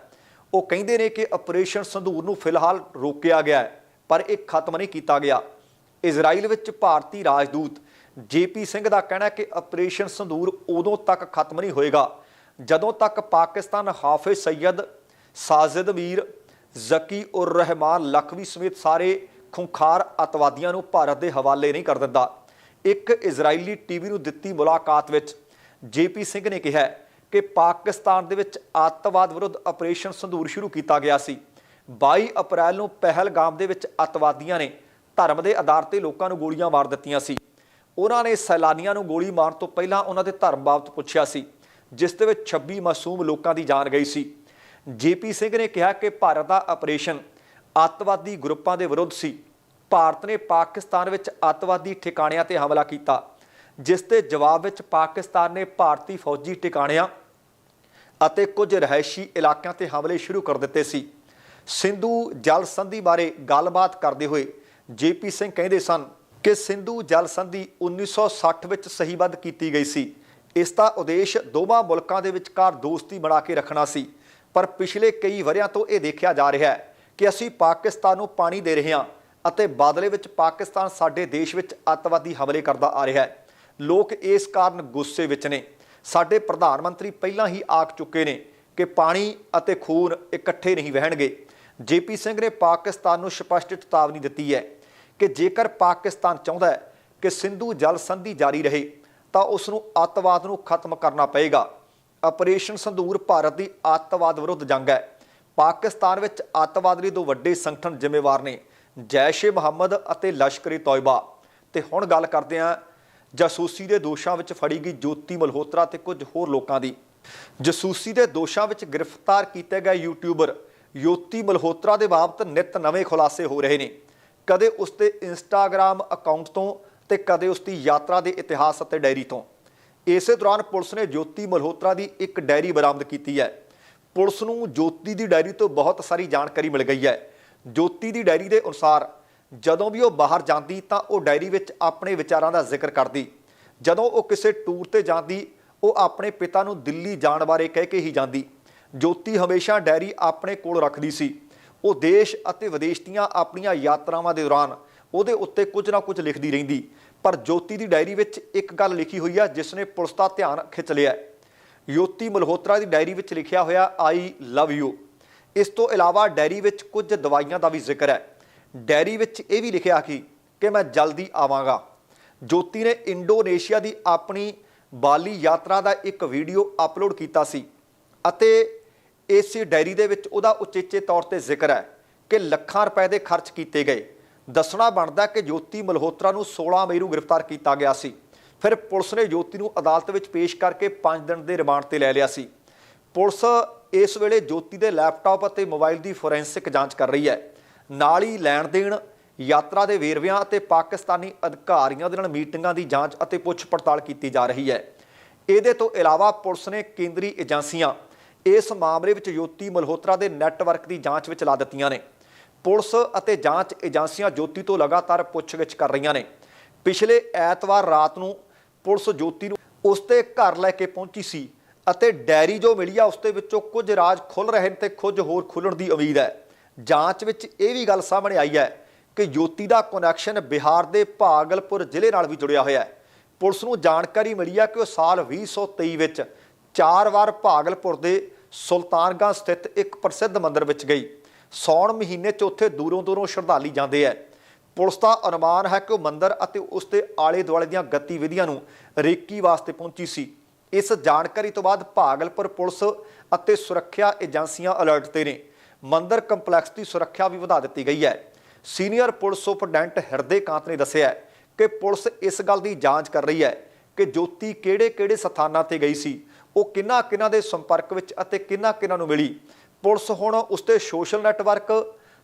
ਉਹ ਕਹਿੰਦੇ ਨੇ ਕਿ ਆਪਰੇਸ਼ਨ ਸੰਧੂਰ ਨੂੰ ਫਿਲਹਾਲ ਰੋਕਿਆ ਗਿਆ ਹੈ, ਪਰ ਇਹ ਖਤਮ ਨਹੀਂ ਕੀਤਾ ਗਿਆ। ਇਜ਼ਰਾਈਲ ਵਿੱਚ ਭਾਰਤੀ ਰਾਜਦੂਤ ਜੇਪੀ ਸਿੰਘ ਦਾ ਕਹਿਣਾ ਹੈ ਕਿ ਆਪਰੇਸ਼ਨ ਸੰਧੂਰ ਉਦੋਂ ਤੱਕ ਖਤਮ ਨਹੀਂ ਹੋਏਗਾ, ਜਦੋਂ ਤੱਕ ਪਾਕਿਸਤਾਨ ਹਾਫਿਜ਼ ਸੈਯਦ ਸਾਜ਼ਿਦ ਮੀਰ ਜ਼ਕੀ ਉਰ ਰਹਿਮਾਨ ਲਖਵੀ ਸਮੇਤ ਸਾਰੇ ਖੁੰਖਾਰ ਅਤਵਾਦੀਆਂ ਨੂੰ ਭਾਰਤ ਦੇ ਹਵਾਲੇ ਨਹੀਂ ਕਰ ਦਿੰਦਾ। ਇੱਕ ਇਜ਼ਰਾਈਲੀ ਟੀਵੀ ਨੂੰ ਦਿੱਤੀ ਮੁਲਾਕਾਤ ਵਿੱਚ ਜੇਪੀ ਸਿੰਘ ਨੇ ਕਿਹਾ ਕਿ ਪਾਕਿਸਤਾਨ ਦੇ ਵਿੱਚ ਅੱਤਵਾਦ ਵਿਰੁੱਧ ਆਪਰੇਸ਼ਨ ਸੰਧੂਰ ਸ਼ੁਰੂ ਕੀਤਾ ਗਿਆ ਸੀ। 22 ਅਪ੍ਰੈਲ ਨੂੰ ਪਹਿਲਗਾਮ ਦੇ ਵਿੱਚ ਅੱਤਵਾਦੀਆਂ ਨੇ ਧਰਮ ਦੇ ਆਧਾਰ ਤੇ ਲੋਕਾਂ ਨੂੰ ਗੋਲੀਆਂ ਮਾਰ ਦਿੱਤੀਆਂ ਸੀ। ਉਹਨਾਂ ਨੇ ਸੈਲਾਨੀਆਂ ਨੂੰ ਗੋਲੀ ਮਾਰਨ ਤੋਂ ਪਹਿਲਾਂ ਉਹਨਾਂ ਦੇ ਧਰਮ ਬਾਬਤ ਪੁੱਛਿਆ ਸੀ, ਜਿਸ ਦੇ ਵਿੱਚ 26 ਮਾਸੂਮ ਲੋਕਾਂ ਦੀ ਜਾਨ ਗਈ ਸੀ। ਜੇਪੀ ਸਿੰਘ ਨੇ ਕਿਹਾ ਕਿ ਭਾਰਤ ਦਾ ਆਪਰੇਸ਼ਨ ਅੱਤਵਾਦੀ ਗਰੁੱਪਾਂ ਦੇ ਵਿਰੁੱਧ ਸੀ। ਭਾਰਤ ਨੇ ਪਾਕਿਸਤਾਨ ਵਿੱਚ ਅੱਤਵਾਦੀ ਠਿਕਾਣਿਆਂ ਤੇ ਹਮਲਾ ਕੀਤਾ, ਜਿਸ ਤੇ ਜਵਾਬ ਵਿੱਚ ਪਾਕਿਸਤਾਨ ਨੇ ਭਾਰਤੀ ਫੌਜੀ ਟਿਕਾਣਿਆਂ ਅਤੇ ਕੁਝ ਰਹਿائشੀ ਇਲਾਕਿਆਂ ਤੇ ਹਮਲੇ ਸ਼ੁਰੂ ਕਰ ਦਿੱਤੇ ਸੀ। ਸਿੰਧੂ ਜਲ ਸੰਧੀ ਬਾਰੇ ਗੱਲਬਾਤ ਕਰਦੇ ਹੋਏ ਜੇਪੀ ਸਿੰਘ ਕਹਿੰਦੇ ਸਨ ਕਿ ਸਿੰਧੂ ਜਲ ਸੰਧੀ 1960 ਵਿੱਚ ਸਹੀਬੱਧ ਕੀਤੀ ਗਈ ਸੀ। ਇਸ ਦਾ ਉਦੇਸ਼ ਦੋਵਾਂ ਮੁਲਕਾਂ ਦੇ ਵਿਚਕਾਰ ਦੋਸਤੀ ਬਣਾ ਕੇ ਰੱਖਣਾ ਸੀ। ਪਰ ਪਿਛਲੇ ਕਈ ਵਰਿਆਂ ਤੋਂ ਇਹ ਦੇਖਿਆ ਜਾ ਰਿਹਾ ਹੈ ਕਿ ਅਸੀਂ ਪਾਕਿਸਤਾਨ ਨੂੰ ਪਾਣੀ ਦੇ ਰਹੇ ਹਾਂ ਅਤੇ ਬਾਦਲੇ ਵਿੱਚ ਪਾਕਿਸਤਾਨ ਸਾਡੇ ਦੇਸ਼ ਵਿੱਚ ਅੱਤਵਾਦੀ ਹਮਲੇ ਕਰਦਾ ਆ ਰਿਹਾ ਹੈ। ਲੋਕ ਇਸ ਕਾਰਨ ਗੁੱਸੇ ਵਿੱਚ ਨੇ। ਸਾਡੇ ਪ੍ਰਧਾਨ ਮੰਤਰੀ ਪਹਿਲਾਂ ਹੀ ਆਖ ਚੁੱਕੇ ਨੇ ਕਿ ਪਾਣੀ ਅਤੇ ਖੂਨ ਇਕੱਠੇ ਨਹੀਂ ਵਹਿਣਗੇ। ਜੇਪੀ ਸਿੰਘ ਨੇ ਪਾਕਿਸਤਾਨ ਨੂੰ ਸਪਸ਼ਟ ਚੇਤਾਵਨੀ ਦਿੱਤੀ ਹੈ ਕਿ ਜੇਕਰ ਪਾਕਿਸਤਾਨ ਚਾਹੁੰਦਾ ਹੈ ਕਿ ਸਿੰਧੂ ਜਲ ਸੰਧੀ ਜਾਰੀ ਰਹੇ, ਤਾਂ ਉਸ ਨੂੰ ਅੱਤਵਾਦ ਨੂੰ ਖਤਮ ਕਰਨਾ ਪਏਗਾ। ਆਪਰੇਸ਼ਨ ਸੰਧੂਰ ਭਾਰਤ ਦੀ ਅੱਤਵਾਦ ਵਿਰੁੱਧ ਜੰਗ ਹੈ। ਪਾਕਿਸਤਾਨ ਵਿੱਚ ਅੱਤਵਾਦ ਲਈ ਦੋ ਵੱਡੇ ਸੰਗਠਨ ਜ਼ਿੰਮੇਵਾਰ ਨੇ ਜੈਸ਼-ਏ ਮੁਹੰਮਦ ਅਤੇ ਲਸ਼ਕਰ-ਏ ਤੌਇਬਾ ਤੇ ਹੁਣ ਗੱਲ ਕਰਦੇ ਹਾਂ ਜਾਸੂਸੀ ਦੇ ਦੋਸ਼ਾਂ ਵਿੱਚ ਫੜੀ ਗਈ ਜੋਤੀ ਮਲਹੋਤਰਾ ਤੇ ਕੁਝ ਹੋਰ ਲੋਕਾਂ ਦੀ। ਜਾਸੂਸੀ ਦੇ ਦੋਸ਼ਾਂ ਵਿੱਚ ਗ੍ਰਿਫਤਾਰ ਕੀਤੇ ਗਏ ਯੂਟਿਊਬਰ ਯੋਤੀ ਮਲਹੋਤਰਾ ਦੇ ਬਾਬਤ ਨਿਤ ਨਵੇਂ ਖੁਲਾਸੇ ਹੋ ਰਹੇ ਨੇ। ਕਦੇ ਉਸ ਦੇ ਇੰਸਟਾਗ੍ਰam ਅਕਾਊਂਟ ਤੋਂ ਤੇ ਕਦੇ ਉਸ ਦੀ ਯਾਤਰਾ ਦੇ ਇਤਿਹਾਸ ਅਤੇ ਡਾਇਰੀ ਤੋਂ। ਇਸੇ ਦੌਰਾਨ ਪੁਲਿਸ ਨੇ ਜੋਤੀ ਮਲਹੋਤਰਾ ਦੀ ਇੱਕ ਡਾਇਰੀ ਬਰਾਮਦ ਕੀਤੀ ਹੈ। ਪੁਲਿਸ ਨੂੰ ਜੋਤੀ ਦੀ ਡਾਇਰੀ ਤੋਂ ਬਹੁਤ ਸਾਰੀ ਜਾਣਕਾਰੀ ਮਿਲ ਗਈ ਹੈ। ਜੋਤੀ ਦੀ ਡਾਇਰੀ ਦੇ ਅਨੁਸਾਰ, ਜਦੋਂ ਵੀ ਉਹ ਬਾਹਰ ਜਾਂਦੀ ਤਾਂ ਉਹ ਡਾਇਰੀ ਵਿੱਚ ਆਪਣੇ ਵਿਚਾਰਾਂ ਦਾ ਜ਼ਿਕਰ ਕਰਦੀ। ਜਦੋਂ ਉਹ ਕਿਸੇ ਟੂਰ ਤੇ ਜਾਂਦੀ, ਉਹ ਆਪਣੇ ਪਿਤਾ ਨੂੰ ਦਿੱਲੀ ਜਾਣ ਬਾਰੇ ਕਹਿ ਕੇ ਹੀ ਜਾਂਦੀ। ਜੋਤੀ ਹਮੇਸ਼ਾ ਡਾਇਰੀ ਆਪਣੇ ਕੋਲ ਰੱਖਦੀ ਸੀ। ਉਹ ਦੇਸ਼ ਅਤੇ ਵਿਦੇਸ਼ ਦੀਆਂ ਆਪਣੀਆਂ ਯਾਤਰਾਵਾਂ ਦੇ ਦੌਰਾਨ ਉਹਦੇ ਉੱਤੇ ਕੁਝ ਨਾ ਕੁਝ ਲਿਖਦੀ ਰਹਿੰਦੀ। ਪਰ ਜੋਤੀ ਦੀ ਡਾਇਰੀ ਵਿੱਚ ਇੱਕ ਗੱਲ ਲਿਖੀ ਹੋਈ ਹੈ ਜਿਸ ਨੇ ਪੁਲਿਸ ਦਾ ਧਿਆਨ ਖਿੱਚ ਲਿਆ ਹੈ। ਜੋਤੀ ਮਲਹੋਤਰਾ ਦੀ ਡਾਇਰੀ ਵਿੱਚ ਲਿਖਿਆ ਹੋਇਆ ਆਈ ਲਵ ਯੂ ਇਸ ਤੋਂ ਇਲਾਵਾ ਡਾਇਰੀ ਵਿੱਚ ਕੁਝ ਦਵਾਈਆਂ ਦਾ ਵੀ ਜ਼ਿਕਰ ਹੈ। ਡਾਇਰੀ ਵਿੱਚ ਇਹ ਵੀ ਲਿਖਿਆ ਕਿ ਕਿ ਮੈਂ ਜਲਦੀ ਆਵਾਂਗਾ। ਜੋਤੀ ਨੇ ਇੰਡੋਨੇਸ਼ੀਆ ਦੀ ਆਪਣੀ ਬਾਲੀ ਯਾਤਰਾ ਦਾ ਇੱਕ ਵੀਡੀਓ ਅਪਲੋਡ ਕੀਤਾ ਸੀ ਅਤੇ ਇਸ ਡਾਇਰੀ ਦੇ ਵਿੱਚ ਉਹਦਾ ਉਚੇਚੇ ਤੌਰ ਤੇ ਜ਼ਿਕਰ ਹੈ ਕਿ ਲੱਖਾਂ ਰੁਪਏ ਦੇ ਖਰਚ ਕੀਤੇ ਗਏ। ਦੱਸਣਾ ਬਣਦਾ ਕਿ ਜੋਤੀ ਮਲਹੋਤਰਾ ਨੂੰ 16 ਮਈ ਨੂੰ ਗ੍ਰਿਫਤਾਰ ਕੀਤਾ ਗਿਆ ਸੀ। ਫਿਰ ਪੁਲਿਸ ਨੇ ਜੋਤੀ ਨੂੰ ਅਦਾਲਤ ਵਿੱਚ ਪੇਸ਼ ਕਰਕੇ 5 ਦਿਨ ਦੇ ਰਿਮਾਂਡ ਤੇ ਲੈ ਲਿਆ ਸੀ। ਪੁਲਿਸ ਇਸ ਵੇਲੇ ਜੋਤੀ ਦੇ ਲੈਪਟਾਪ ਅਤੇ ਮੋਬਾਈਲ ਦੀ ਫੋਰੈਂਸਿਕ ਜਾਂਚ ਕਰ ਰਹੀ ਹੈ। ਨਾਲ ਹੀ ਲੈਣ ਦੇਣ, ਯਾਤਰਾ ਦੇ ਵੇਰਵਿਆਂ ਅਤੇ ਪਾਕਿਸਤਾਨੀ ਅਧਿਕਾਰੀਆਂ ਦੇ ਨਾਲ ਮੀਟਿੰਗਾਂ ਦੀ ਜਾਂਚ ਅਤੇ ਪੁੱਛ ਪੜਤਾਲ ਕੀਤੀ ਜਾ ਰਹੀ ਹੈ। ਇਹਦੇ ਤੋਂ ਇਲਾਵਾ ਪੁਲਿਸ ਨੇ ਕੇਂਦਰੀ ਏਜੰਸੀਆਂ ਇਸ ਮਾਮਲੇ ਵਿੱਚ ਜੋਤੀ ਮਲਹੋਤਰਾ ਦੇ ਨੈੱਟਵਰਕ ਦੀ ਜਾਂਚ ਵਿੱਚ ਲਾ ਦਿੱਤੀਆਂ ਨੇ। ਪੁਲਿਸ ਅਤੇ ਜਾਂਚ ਏਜੰਸੀਆਂ ਜੋਤੀ ਤੋਂ ਲਗਾਤਾਰ ਪੁੱਛਗਿੱਛ ਕਰ ਰਹੀਆਂ ਨੇ। ਪਿਛਲੇ ਐਤਵਾਰ ਰਾਤ ਨੂੰ ਪੁਲਿਸ ਜੋਤੀ ਨੂੰ ਉਸ ਦੇ ਘਰ ਲੈ ਕੇ ਪਹੁੰਚੀ ਸੀ ਅਤੇ ਡੈਰੀ ਜੋ ਮਿਲੀ ਆ, ਉਸ ਦੇ ਵਿੱਚੋਂ ਕੁਝ ਰਾਜ ਖੁੱਲ ਰਹੇ ਨੇ ਤੇ ਕੁਝ ਹੋਰ ਖੁੱਲਣ ਦੀ ਉਮੀਦ ਹੈ। ਜਾਂਚ ਵਿੱਚ ਇਹ ਵੀ ਗੱਲ ਸਾਹਮਣੇ ਆਈ ਹੈ ਕਿ ਜੋਤੀ ਦਾ ਕਨੈਕਸ਼ਨ ਬਿਹਾਰ ਦੇ ਭਾਗਲਪੁਰ ਜ਼ਿਲ੍ਹੇ ਨਾਲ ਵੀ ਜੁੜਿਆ ਹੋਇਆ ਹੈ। ਪੁਲਿਸ ਨੂੰ ਜਾਣਕਾਰੀ ਮਿਲੀ ਹੈ ਕਿ ਉਹ ਸਾਲ 2023 ਵਿੱਚ ਚਾਰ ਵਾਰ ਭਾਗਲਪੁਰ ਦੇ ਸੁਲਤਾਨਗੰਜ ਸਥਿਤ ਇੱਕ ਪ੍ਰਸਿੱਧ ਮੰਦਿਰ ਵਿੱਚ ਗਈ। ਸੌਣ ਮਹੀਨੇ 'ਚ ਉੱਥੇ ਦੂਰੋਂ ਦੂਰੋਂ ਸ਼ਰਧਾਲੀ ਜਾਂਦੇ ਹੈ ਪੁਲਿਸ ਦਾ ਅਨੁਮਾਨ ਹੈ ਕਿ ਉਹ ਮੰਦਰ ਅਤੇ ਉਸ ਦੇ ਆਲੇ ਦੁਆਲੇ ਦੀਆਂ ਗਤੀਵਿਧੀਆਂ ਨੂੰ ਰੇਕੀ ਵਾਸਤੇ ਪਹੁੰਚੀ ਸੀ। ਇਸ ਜਾਣਕਾਰੀ ਤੋਂ ਬਾਅਦ ਭਾਗਲਪੁਰ ਪੁਲਿਸ ਅਤੇ ਸੁਰੱਖਿਆ ਏਜੰਸੀਆਂ ਅਲਰਟ ਤੇ ਨੇ। ਮੰਦਰ ਕੰਪਲੈਕਸ ਦੀ ਸੁਰੱਖਿਆ ਵੀ ਵਧਾ ਦਿੱਤੀ ਗਈ ਹੈ ਸੀਨੀਅਰ ਪੁਲਿਸ ਸੁਪਰਡੈਂਟ ਹਿਰਦੇ ਕਾਂਤ ਨੇ ਦੱਸਿਆ ਕਿ ਪੁਲਿਸ ਇਸ ਗੱਲ ਦੀ ਜਾਂਚ ਕਰ ਰਹੀ ਹੈ ਕਿ ਜੋਤੀ ਕਿਹੜੇ-ਕਿਹੜੇ ਸਥਾਨਾਂ ਤੇ ਗਈ ਸੀ, ਉਹ ਕਿੰਨਾ-ਕਿੰਨਾ ਦੇ ਸੰਪਰਕ ਵਿੱਚ ਅਤੇ ਕਿੰਨਾ-ਕਿੰਨਾ ਨੂੰ ਮਿਲੀ। ਪੁਲਿਸ ਹੁਣ ਉਸ 'ਤੇ ਸੋਸ਼ਲ ਨੈਟਵਰਕ,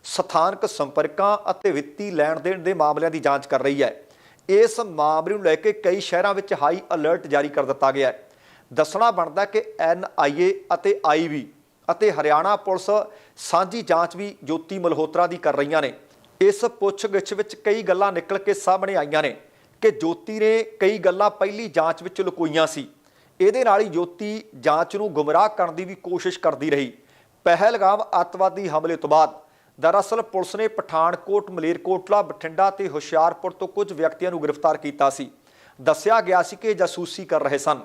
ਸਥਾਨਕ ਸੰਪਰਕਾਂ ਅਤੇ ਵਿੱਤੀ ਲੈਣ ਦੇਣ ਦੇ ਮਾਮਲਿਆਂ ਦੀ ਜਾਂਚ ਕਰ ਰਹੀ ਹੈ। ਇਸ ਮਾਮਲੇ ਨੂੰ ਲੈ ਕੇ ਕਈ ਸ਼ਹਿਰਾਂ ਵਿੱਚ ਹਾਈ ਅਲਰਟ ਜਾਰੀ ਕਰ ਦਿੱਤਾ ਗਿਆ ਹੈ। ਦੱਸਣਾ ਬਣਦਾ ਕਿ ਐਨਆਈਏ ਅਤੇ ਆਈਬੀ ਅਤੇ ਹਰਿਆਣਾ ਪੁਲਿਸ ਸਾਂਝੀ ਜਾਂਚ ਵੀ ਜੋਤੀ ਮਲਹੋਤਰਾ ਦੀ ਕਰ ਰਹੀਆਂ ਨੇ। ਇਸ ਪੁੱਛਗਿੱਛ ਵਿੱਚ ਕਈ ਗੱਲਾਂ ਨਿਕਲ ਕੇ ਸਾਹਮਣੇ ਆਈਆਂ ਨੇ ਕਿ ਜੋਤੀ ਨੇ ਕਈ ਗੱਲਾਂ ਪਹਿਲੀ ਜਾਂਚ ਵਿੱਚ ਲੁਕੋਈਆਂ ਸੀ। ਇਹਦੇ ਨਾਲ ਹੀ ਜੋਤੀ ਜਾਂਚ ਨੂੰ ਗੁੰਮਰਾਹ ਕਰਨ ਦੀ ਵੀ ਕੋਸ਼ਿਸ਼ ਕਰਦੀ ਰਹੀ। ਪਹਿਲਗਾਮ ਅੱਤਵਾਦੀ ਹਮਲੇ ਤੋਂ ਬਾਅਦ ਦਰਅਸਲ ਪੁਲਿਸ ਨੇ ਪਠਾਨਕੋਟ, ਮਲੇਰਕੋਟਲਾ, ਬਠਿੰਡਾ ਤੇ ਹੁਸ਼ਿਆਰਪੁਰ ਤੋਂ ਕੁਝ ਵਿਅਕਤੀਆਂ ਨੂੰ ਗ੍ਰਿਫਤਾਰ ਕੀਤਾ ਸੀ। ਦੱਸਿਆ ਗਿਆ ਸੀ ਕਿ ਜਾਸੂਸੀ ਕਰ ਰਹੇ ਸਨ।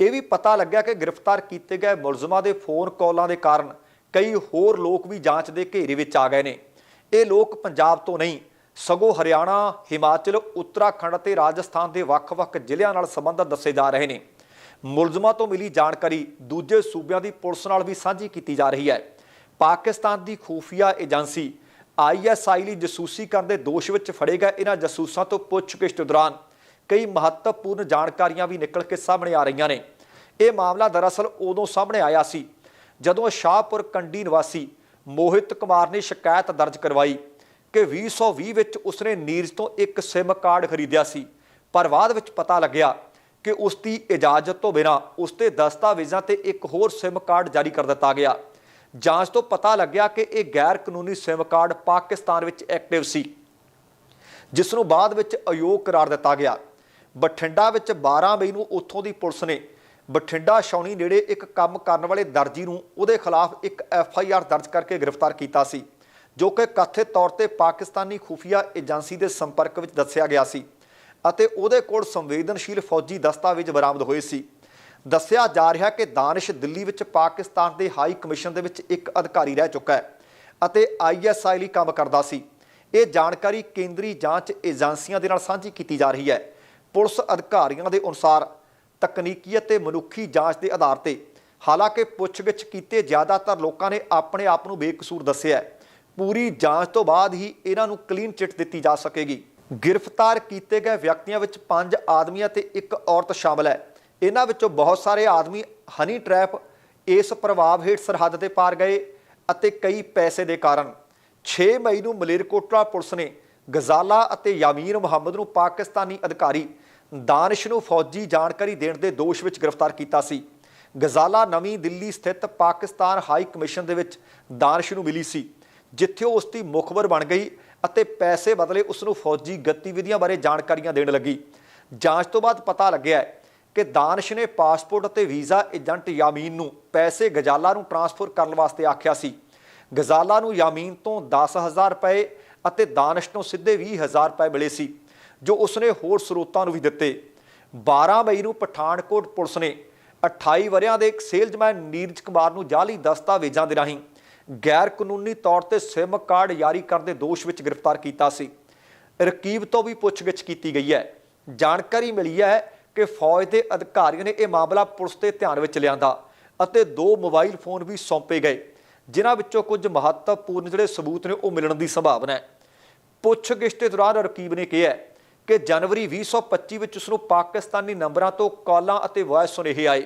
ਇਹ ਵੀ ਪਤਾ ਲੱਗਿਆ ਕਿ ਗ੍ਰਿਫਤਾਰ ਕੀਤੇ ਗਏ ਮੁਲਜ਼ਮਾਂ ਦੇ ਫੋਨ ਕਾਲਾਂ ਦੇ ਕਾਰਨ ਕਈ ਹੋਰ ਲੋਕ ਵੀ ਜਾਂਚ ਦੇ ਘੇਰੇ ਵਿੱਚ ਆ ਗਏ ਨੇ। ਇਹ ਲੋਕ ਪੰਜਾਬ ਤੋਂ ਨਹੀਂ, ਸਗੋਂ ਹਰਿਆਣਾ, ਹਿਮਾਚਲ, ਉੱਤਰਾਖੰਡ ਅਤੇ ਰਾਜਸਥਾਨ ਦੇ ਵੱਖ-ਵੱਖ ਜ਼ਿਲ੍ਹਿਆਂ ਨਾਲ ਸੰਬੰਧਤ ਦੱਸੇ ਜਾ ਰਹੇ ਨੇ। ਮੁਲਜ਼ਮਾਂ ਤੋਂ ਮਿਲੀ ਜਾਣਕਾਰੀ ਦੂਜੇ ਸੂਬਿਆਂ ਦੀ ਪੁਲਿਸ ਨਾਲ ਵੀ ਸਾਂਝੀ ਕੀਤੀ ਜਾ ਰਹੀ ਹੈ। ਪਾਕਿਸਤਾਨ ਦੀ ਖੂਫੀਆ ਏਜੰਸੀ ਆਈਐਸਆਈ ਲਈ ਜਸੂਸੀ ਕਰਨ ਦੇ ਦੋਸ਼ ਵਿੱਚ ਫੜੇ ਗਏ ਇਹਨਾਂ ਜਸੂਸਾਂ ਤੋਂ ਪੁੱਛਗਿੱਛ ਦੇ ਦੌਰਾਨ ਕਈ ਮਹੱਤਵਪੂਰਨ ਜਾਣਕਾਰੀਆਂ ਵੀ ਨਿਕਲ ਕੇ ਸਾਹਮਣੇ ਆ ਰਹੀਆਂ ਨੇ। ਇਹ ਮਾਮਲਾ ਦਰਅਸਲ ਉਦੋਂ ਸਾਹਮਣੇ ਆਇਆ ਸੀ ਜਦੋਂ ਸ਼ਾਹਪੁਰ ਕੰਡੀ ਨਿਵਾਸੀ ਮੋਹਿਤ ਕੁਮਾਰ ਨੇ ਸ਼ਿਕਾਇਤ ਦਰਜ ਕਰਵਾਈ ਕਿ 2020 ਵਿੱਚ ਉਸਨੇ ਨੀਰਜ ਤੋਂ ਇੱਕ SIM ਕਾਰਡ ਖਰੀਦਿਆ ਸੀ। ਪਰ ਬਾਅਦ ਵਿੱਚ ਪਤਾ ਲੱਗਿਆ ਕਿ ਉਸ ਦੀ ਇਜਾਜ਼ਤ ਤੋਂ ਬਿਨਾਂ ਉਸ 'ਤੇ ਦਸਤਾਵੇਜ਼ਾਂ ਤੇ ਇੱਕ ਹੋਰ SIM ਕਾਰਡ ਜਾਰੀ ਕਰ ਦਿੱਤਾ ਗਿਆ। ਜਾਂਚ ਤੋਂ ਪਤਾ ਲੱਗਿਆ ਕਿ ਇਹ ਗੈਰ ਕਾਨੂੰਨੀ SIM ਕਾਰਡ ਪਾਕਿਸਤਾਨ ਵਿੱਚ ਐਕਟਿਵ ਸੀ ਜਿਸ ਨੂੰ ਬਾਅਦ ਵਿੱਚ ਅਯੋਗ ਕਰਾਰ ਦਿੱਤਾ ਗਿਆ। ਬਠਿੰਡਾ ਵਿੱਚ 12 ਮਈ ਨੂੰ ਉੱਥੋਂ ਦੀ ਪੁਲਿਸ ਨੇ ਬਠਿੰਡਾ ਛਾਉਣੀ ਨੇੜੇ ਇੱਕ ਕੰਮ ਕਰਨ ਵਾਲੇ ਦਰਜੀ ਨੂੰ ਉਹਦੇ ਖਿਲਾਫ ਇੱਕ ਐਫ ਆਈ ਆਰ ਦਰਜ ਕਰਕੇ ਗ੍ਰਿਫਤਾਰ ਕੀਤਾ ਸੀ, ਜੋ ਕਿ ਕਥਿਤ ਤੌਰ ਤੇ ਪਾਕਿਸਤਾਨੀ ਖੁਫੀਆ ਏਜੰਸੀ ਦੇ ਸੰਪਰਕ ਵਿੱਚ ਦੱਸਿਆ ਗਿਆ ਸੀ। ਅਤੇ ਉਹਦੇ ਕੋਲ ਸੰਵੇਦਨਸ਼ੀਲ ਫੌਜੀ ਦਸਤਾਵੇਜ਼ ਬਰਾਮਦ ਹੋਏ ਸੀ। ਦੱਸਿਆ ਜਾ ਰਿਹਾ ਕਿ ਦਾਨਿਸ਼ ਦਿੱਲੀ ਵਿੱਚ ਪਾਕਿਸਤਾਨ ਦੇ ਹਾਈ ਕਮਿਸ਼ਨ ਦੇ ਵਿੱਚ ਇੱਕ ਅਧਿਕਾਰੀ ਰਹਿ ਚੁੱਕਾ ਹੈ ਅਤੇ ਆਈਐਸਆਈ ਲਈ ਕੰਮ ਕਰਦਾ ਸੀ। ਇਹ ਜਾਣਕਾਰੀ ਕੇਂਦਰੀ ਜਾਂਚ ਏਜੰਸੀਆਂ ਦੇ ਨਾਲ ਸਾਂਝੀ ਕੀਤੀ ਜਾ ਰਹੀ ਹੈ। ਪੁਲਿਸ ਅਧਿਕਾਰੀਆਂ ਦੇ ਅਨੁਸਾਰ ਤਕਨੀਕੀ ਅਤੇ ਮਨੁੱਖੀ ਜਾਂਚ ਦੇ ਆਧਾਰ ਤੇ ਹਾਲਾਂਕਿ ਪੁੱਛਗਿੱਛ ਕੀਤੇ ਜ਼ਿਆਦਾਤਰ ਲੋਕਾਂ ਨੇ ਆਪਣੇ ਆਪ ਨੂੰ ਬੇਕਸੂਰ ਦੱਸਿਆ ਪੂਰੀ ਜਾਂਚ ਤੋਂ ਬਾਅਦ ਹੀ ਇਹਨਾਂ ਨੂੰ ਕਲੀਨ ਚਿੱਟ ਦਿੱਤੀ ਜਾ ਸਕੇਗੀ। ਗ੍ਰਿਫਤਾਰ ਕੀਤੇ ਗਏ ਵਿਅਕਤੀਆਂ ਵਿੱਚ ਪੰਜ ਆਦਮੀਆਂ ਅਤੇ ਇੱਕ ਔਰਤ ਸ਼ਾਮਲ ਹੈ। ਇਹਨਾਂ ਵਿੱਚੋਂ ਬਹੁਤ ਸਾਰੇ ਆਦਮੀ ਹਨੀ ਟ੍ਰੈਪ ਇਸ ਪ੍ਰਭਾਵ ਹੇਠ ਸਰਹੱਦ ਤੇ ਪਾਰ ਗਏ ਅਤੇ ਕਈ ਪੈਸੇ ਦੇ ਕਾਰਨ। 6 ਮਈ ਨੂੰ ਮਲੇਰਕੋਟਲਾ ਪੁਲਿਸ ਨੇ ਗਜ਼ਾਲਾ ਅਤੇ ਯਾਮੀਰ ਮੁਹੰਮਦ ਨੂੰ ਪਾਕਿਸਤਾਨੀ ਅਧਿਕਾਰੀ ਦਾਨਿਸ਼ ਨੂੰ ਫੌਜੀ ਜਾਣਕਾਰੀ ਦੇਣ ਦੇ ਦੋਸ਼ ਵਿੱਚ ਗ੍ਰਿਫਤਾਰ ਕੀਤਾ ਸੀ। ਗਜ਼ਾਲਾ ਨਵੀਂ ਦਿੱਲੀ ਸਥਿਤ ਪਾਕਿਸਤਾਨ ਹਾਈ ਕਮਿਸ਼ਨ ਦੇ ਵਿੱਚ ਦਾਨਿਸ਼ ਨੂੰ ਮਿਲੀ ਸੀ, ਜਿੱਥੇ ਉਹ ਉਸ ਦੀ ਮੁਖਬਰ ਬਣ ਗਈ ਅਤੇ ਪੈਸੇ ਬਦਲੇ ਉਸ ਨੂੰ ਫੌਜੀ ਗਤੀਵਿਧੀਆਂ ਬਾਰੇ ਜਾਣਕਾਰੀਆਂ ਦੇਣ ਲੱਗੀ। ਜਾਂਚ ਤੋਂ ਬਾਅਦ ਪਤਾ ਲੱਗਿਆ ਕਿ ਦਾਨਿਸ਼ ਨੇ ਪਾਸਪੋਰਟ ਅਤੇ ਵੀਜ਼ਾ ਏਜੰਟ ਯਾਮੀਨ ਨੂੰ ਪੈਸੇ ਗਜ਼ਾਲਾ ਨੂੰ ਟ੍ਰਾਂਸਫਰ ਕਰਨ ਵਾਸਤੇ ਆਖਿਆ ਸੀ। ਗਜ਼ਾਲਾ ਨੂੰ ਯਾਮੀਨ ਤੋਂ 10000 ਰੁਪਏ ਅਤੇ ਦਾਨਿਸ਼ ਤੋਂ ਸਿੱਧੇ 20000 ਰੁਪਏ ਮਿਲੇ ਸੀ, ਜੋ ਉਸਨੇ ਹੋਰ ਸਰੋਤਾਂ ਨੂੰ ਵੀ ਦਿੱਤੇ। 12 ਮਈ ਨੂੰ ਪਠਾਨਕੋਟ ਪੁਲਿਸ ਨੇ 28 ਵਰਿਆਂ ਦੇ ਇੱਕ ਸੇਲਜ਼ਮੈਨ ਨੀਰਜ ਕੁਮਾਰ ਨੂੰ ਜਾਲੀ ਦਸਤਾਵੇਜ਼ਾਂ ਦੇ ਰਾਹੀਂ ਗੈਰ ਕਾਨੂੰਨੀ ਤੌਰ ਤੇ ਸਿਮ ਕਾਰਡ ਜਾਰੀ ਕਰਨ ਦੇ ਦੋਸ਼ ਵਿੱਚ ਗ੍ਰਿਫਤਾਰ ਕੀਤਾ ਸੀ। ਰਕੀਬ ਤੋਂ ਵੀ ਪੁੱਛਗਿੱਛ ਕੀਤੀ ਗਈ ਹੈ। ਜਾਣਕਾਰੀ ਮਿਲੀ ਹੈ ਕਿ ਫੌਜ ਦੇ ਅਧਿਕਾਰੀਆਂ ਨੇ ਇਹ ਮਾਮਲਾ ਪੁਲਿਸ ਦੇ ਧਿਆਨ ਵਿੱਚ ਲਿਆਂਦਾ ਅਤੇ ਦੋ ਮੋਬਾਈਲ ਫੋਨ ਵੀ ਸੌਂਪੇ ਗਏ, ਜਿਨ੍ਹਾਂ ਵਿੱਚੋਂ ਕੁਝ ਮਹੱਤਵਪੂਰਨ ਜਿਹੜੇ ਸਬੂਤ ਨੇ ਉਹ ਮਿਲਣ ਦੀ ਸੰਭਾਵਨਾ ਹੈ। ਪੁੱਛਗਿੱਛ ਦੇ ਦੌਰਾਨ ਰਕੀਬ ਨੇ ਕਿਹਾ ਕਿ ਜਨਵਰੀ 2025 ਵਿੱਚ ਉਸ ਨੂੰ ਪਾਕਿਸਤਾਨੀ ਨੰਬਰਾਂ ਤੋਂ ਕਾਲਾਂ ਅਤੇ ਵਾਇਸ ਸੁਨੇਹੇ ਆਏ,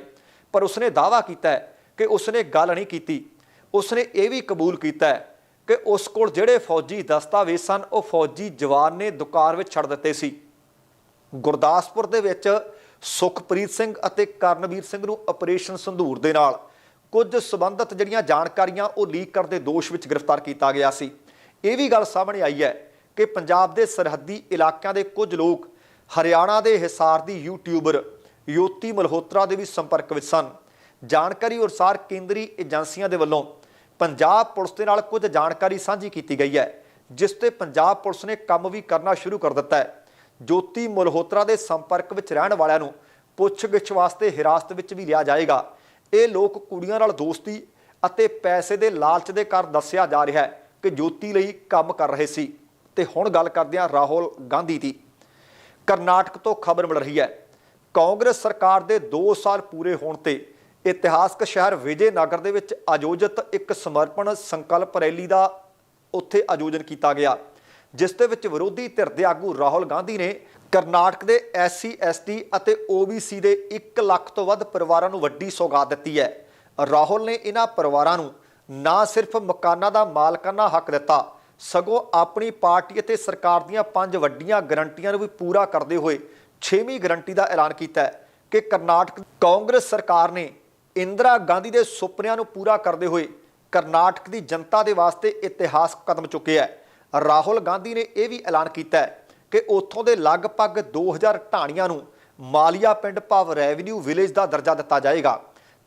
ਪਰ ਉਸਨੇ ਦਾਅਵਾ ਕੀਤਾ ਕਿ ਉਸਨੇ ਗੱਲ ਨਹੀਂ ਕੀਤੀ। ਉਸਨੇ ਇਹ ਵੀ ਕਬੂਲ ਕੀਤਾ ਹੈ ਕਿ ਉਸ ਕੋਲ ਜਿਹੜੇ ਫੌਜੀ ਦਸਤਾਵੇਜ਼ ਸਨ, ਉਹ ਫੌਜੀ ਜਵਾਨ ਨੇ ਦੁਕਾਨ ਵਿੱਚ ਛੱਡ ਦਿੱਤੇ ਸੀ। ਗੁਰਦਾਸਪੁਰ ਦੇ ਵਿੱਚ ਸੁਖਪ੍ਰੀਤ ਸਿੰਘ ਅਤੇ ਕਰਨਵੀਰ ਸਿੰਘ ਨੂੰ ਆਪਰੇਸ਼ਨ ਸੰਧੂਰ ਦੇ ਨਾਲ ਕੁਝ ਸਬੰਧਤ ਜਿਹੜੀਆਂ ਜਾਣਕਾਰੀਆਂ ਉਹ ਲੀਕ ਕਰਨ ਦੇ ਦੋਸ਼ ਵਿੱਚ ਗ੍ਰਿਫਤਾਰ ਕੀਤਾ ਗਿਆ ਸੀ। ਇਹ ਵੀ ਗੱਲ ਸਾਹਮਣੇ ਆਈ ਹੈ ਕਿ ਪੰਜਾਬ ਦੇ ਸਰਹੱਦੀ ਇਲਾਕਿਆਂ ਦੇ ਕੁਝ ਲੋਕ ਹਰਿਆਣਾ ਦੇ ਹਿਸਾਰ ਦੀ ਯੂਟਿਊਬਰ ਯੋਤੀ ਮਲਹੋਤਰਾ ਦੇ ਵੀ ਸੰਪਰਕ ਵਿੱਚ ਸਨ। ਜਾਣਕਾਰੀ ਅਨੁਸਾਰ ਕੇਂਦਰੀ ਏਜੰਸੀਆਂ ਦੇ ਵੱਲੋਂ ਪੰਜਾਬ ਪੁਲਿਸ ਦੇ ਨਾਲ ਕੁਝ ਜਾਣਕਾਰੀ ਸਾਂਝੀ ਕੀਤੀ ਗਈ ਹੈ, ਜਿਸ ਤੇ ਪੰਜਾਬ ਪੁਲਿਸ ਨੇ ਕੰਮ ਵੀ ਕਰਨਾ ਸ਼ੁਰੂ ਕਰ ਦਿੱਤਾ ਹੈ। ਜੋਤੀ ਮਲਹੋਤਰਾ ਦੇ ਸੰਪਰਕ ਵਿੱਚ ਰਹਿਣ ਵਾਲਿਆਂ ਨੂੰ ਪੁੱਛਗਿੱਛ ਵਾਸਤੇ ਹਿਰਾਸਤ ਵਿੱਚ ਵੀ ਲਿਆ ਜਾਏਗਾ। ਇਹ ਲੋਕ ਕੁੜੀਆਂ ਨਾਲ ਦੋਸਤੀ ਅਤੇ ਪੈਸੇ ਦੇ ਲਾਲਚ ਦੇ ਕਾਰਨ ਦੱਸਿਆ ਜਾ ਰਿਹਾ ਹੈ ਕਿ ਜੋਤੀ ਲਈ ਕੰਮ ਕਰ ਰਹੇ ਸੀ। ਤੇ ਹੁਣ ਗੱਲ ਕਰਦੇ ਹਾਂ ਰਾਹੁਲ ਗਾਂਧੀ ਦੀ। ਕਰਨਾਟਕ ਤੋਂ ਖਬਰ ਮਿਲ ਰਹੀ ਹੈ। ਕਾਂਗਰਸ ਸਰਕਾਰ ਦੇ 2 ਸਾਲ ਪੂਰੇ ਹੋਣ ਤੇ ਇਤਿਹਾਸਕ ਸ਼ਹਿਰ ਵਿਜੇ ਨਗਰ ਦੇ ਵਿੱਚ ਆਯੋਜਿਤ ਇੱਕ ਸਮਰਪਣ ਸੰਕਲਪ ਰੈਲੀ ਦਾ ਉੱਥੇ ਆਯੋਜਨ ਕੀਤਾ ਗਿਆ, ਜਿਸ ਦੇ ਵਿੱਚ ਵਿਰੋਧੀ ਧਿਰ ਦੇ ਆਗੂ ਰਾਹੁਲ ਗਾਂਧੀ ਨੇ ਕਰਨਾਟਕ ਦੇ ਐਸਸੀ, ਐਸਟੀ ਅਤੇ ਓਬੀਸੀ ਦੇ 1 ਲੱਖ ਤੋਂ ਵੱਧ ਪਰਿਵਾਰਾਂ ਨੂੰ ਵੱਡੀ ਸੌਗਾਤ ਦਿੱਤੀ ਹੈ। ਰਾਹੁਲ ਨੇ ਇਹਨਾਂ ਪਰਿਵਾਰਾਂ ਨੂੰ ਨਾ ਸਿਰਫ ਮਕਾਨਾਂ ਦਾ ਮਾਲਕਾਨਾ ਹੱਕ ਦਿੱਤਾ, ਸਗੋਂ ਆਪਣੀ ਪਾਰਟੀ ਅਤੇ ਸਰਕਾਰ ਦੀਆਂ ਪੰਜ ਵੱਡੀਆਂ ਗਰੰਟੀਆਂ ਨੂੰ ਵੀ ਪੂਰਾ ਕਰਦੇ ਹੋਏ 6ਵੀਂ ਗਰੰਟੀ ਦਾ ਐਲਾਨ ਕੀਤਾ ਹੈ ਕਿ ਕਰਨਾਟਕ ਕਾਂਗਰਸ ਸਰਕਾਰ ਨੇ ਇੰਦਰਾ ਗਾਂਧੀ ਦੇ ਸੁਪਨਿਆਂ ਨੂੰ ਪੂਰਾ ਕਰਦੇ ਹੋਏ ਕਰਨਾਟਕ ਦੀ ਜਨਤਾ ਦੇ ਵਾਸਤੇ ਇਤਿਹਾਸਕ ਕਦਮ ਚੁੱਕਿਆ ਹੈ। ਰਾਹੁਲ ਗਾਂਧੀ ਨੇ ਇਹ ਵੀ ਐਲਾਨ ਕੀਤਾ ਹੈ ਕਿ ਉੱਥੋਂ ਦੇ ਲਗਭਗ 2000 ਢਾਣੀਆਂ ਨੂੰ ਮਾਲੀਆ ਪਿੰਡ ਭਾਵ ਰੈਵਨਿਊ ਵਿਲੇਜ ਦਾ ਦਰਜਾ ਦਿੱਤਾ ਜਾਏਗਾ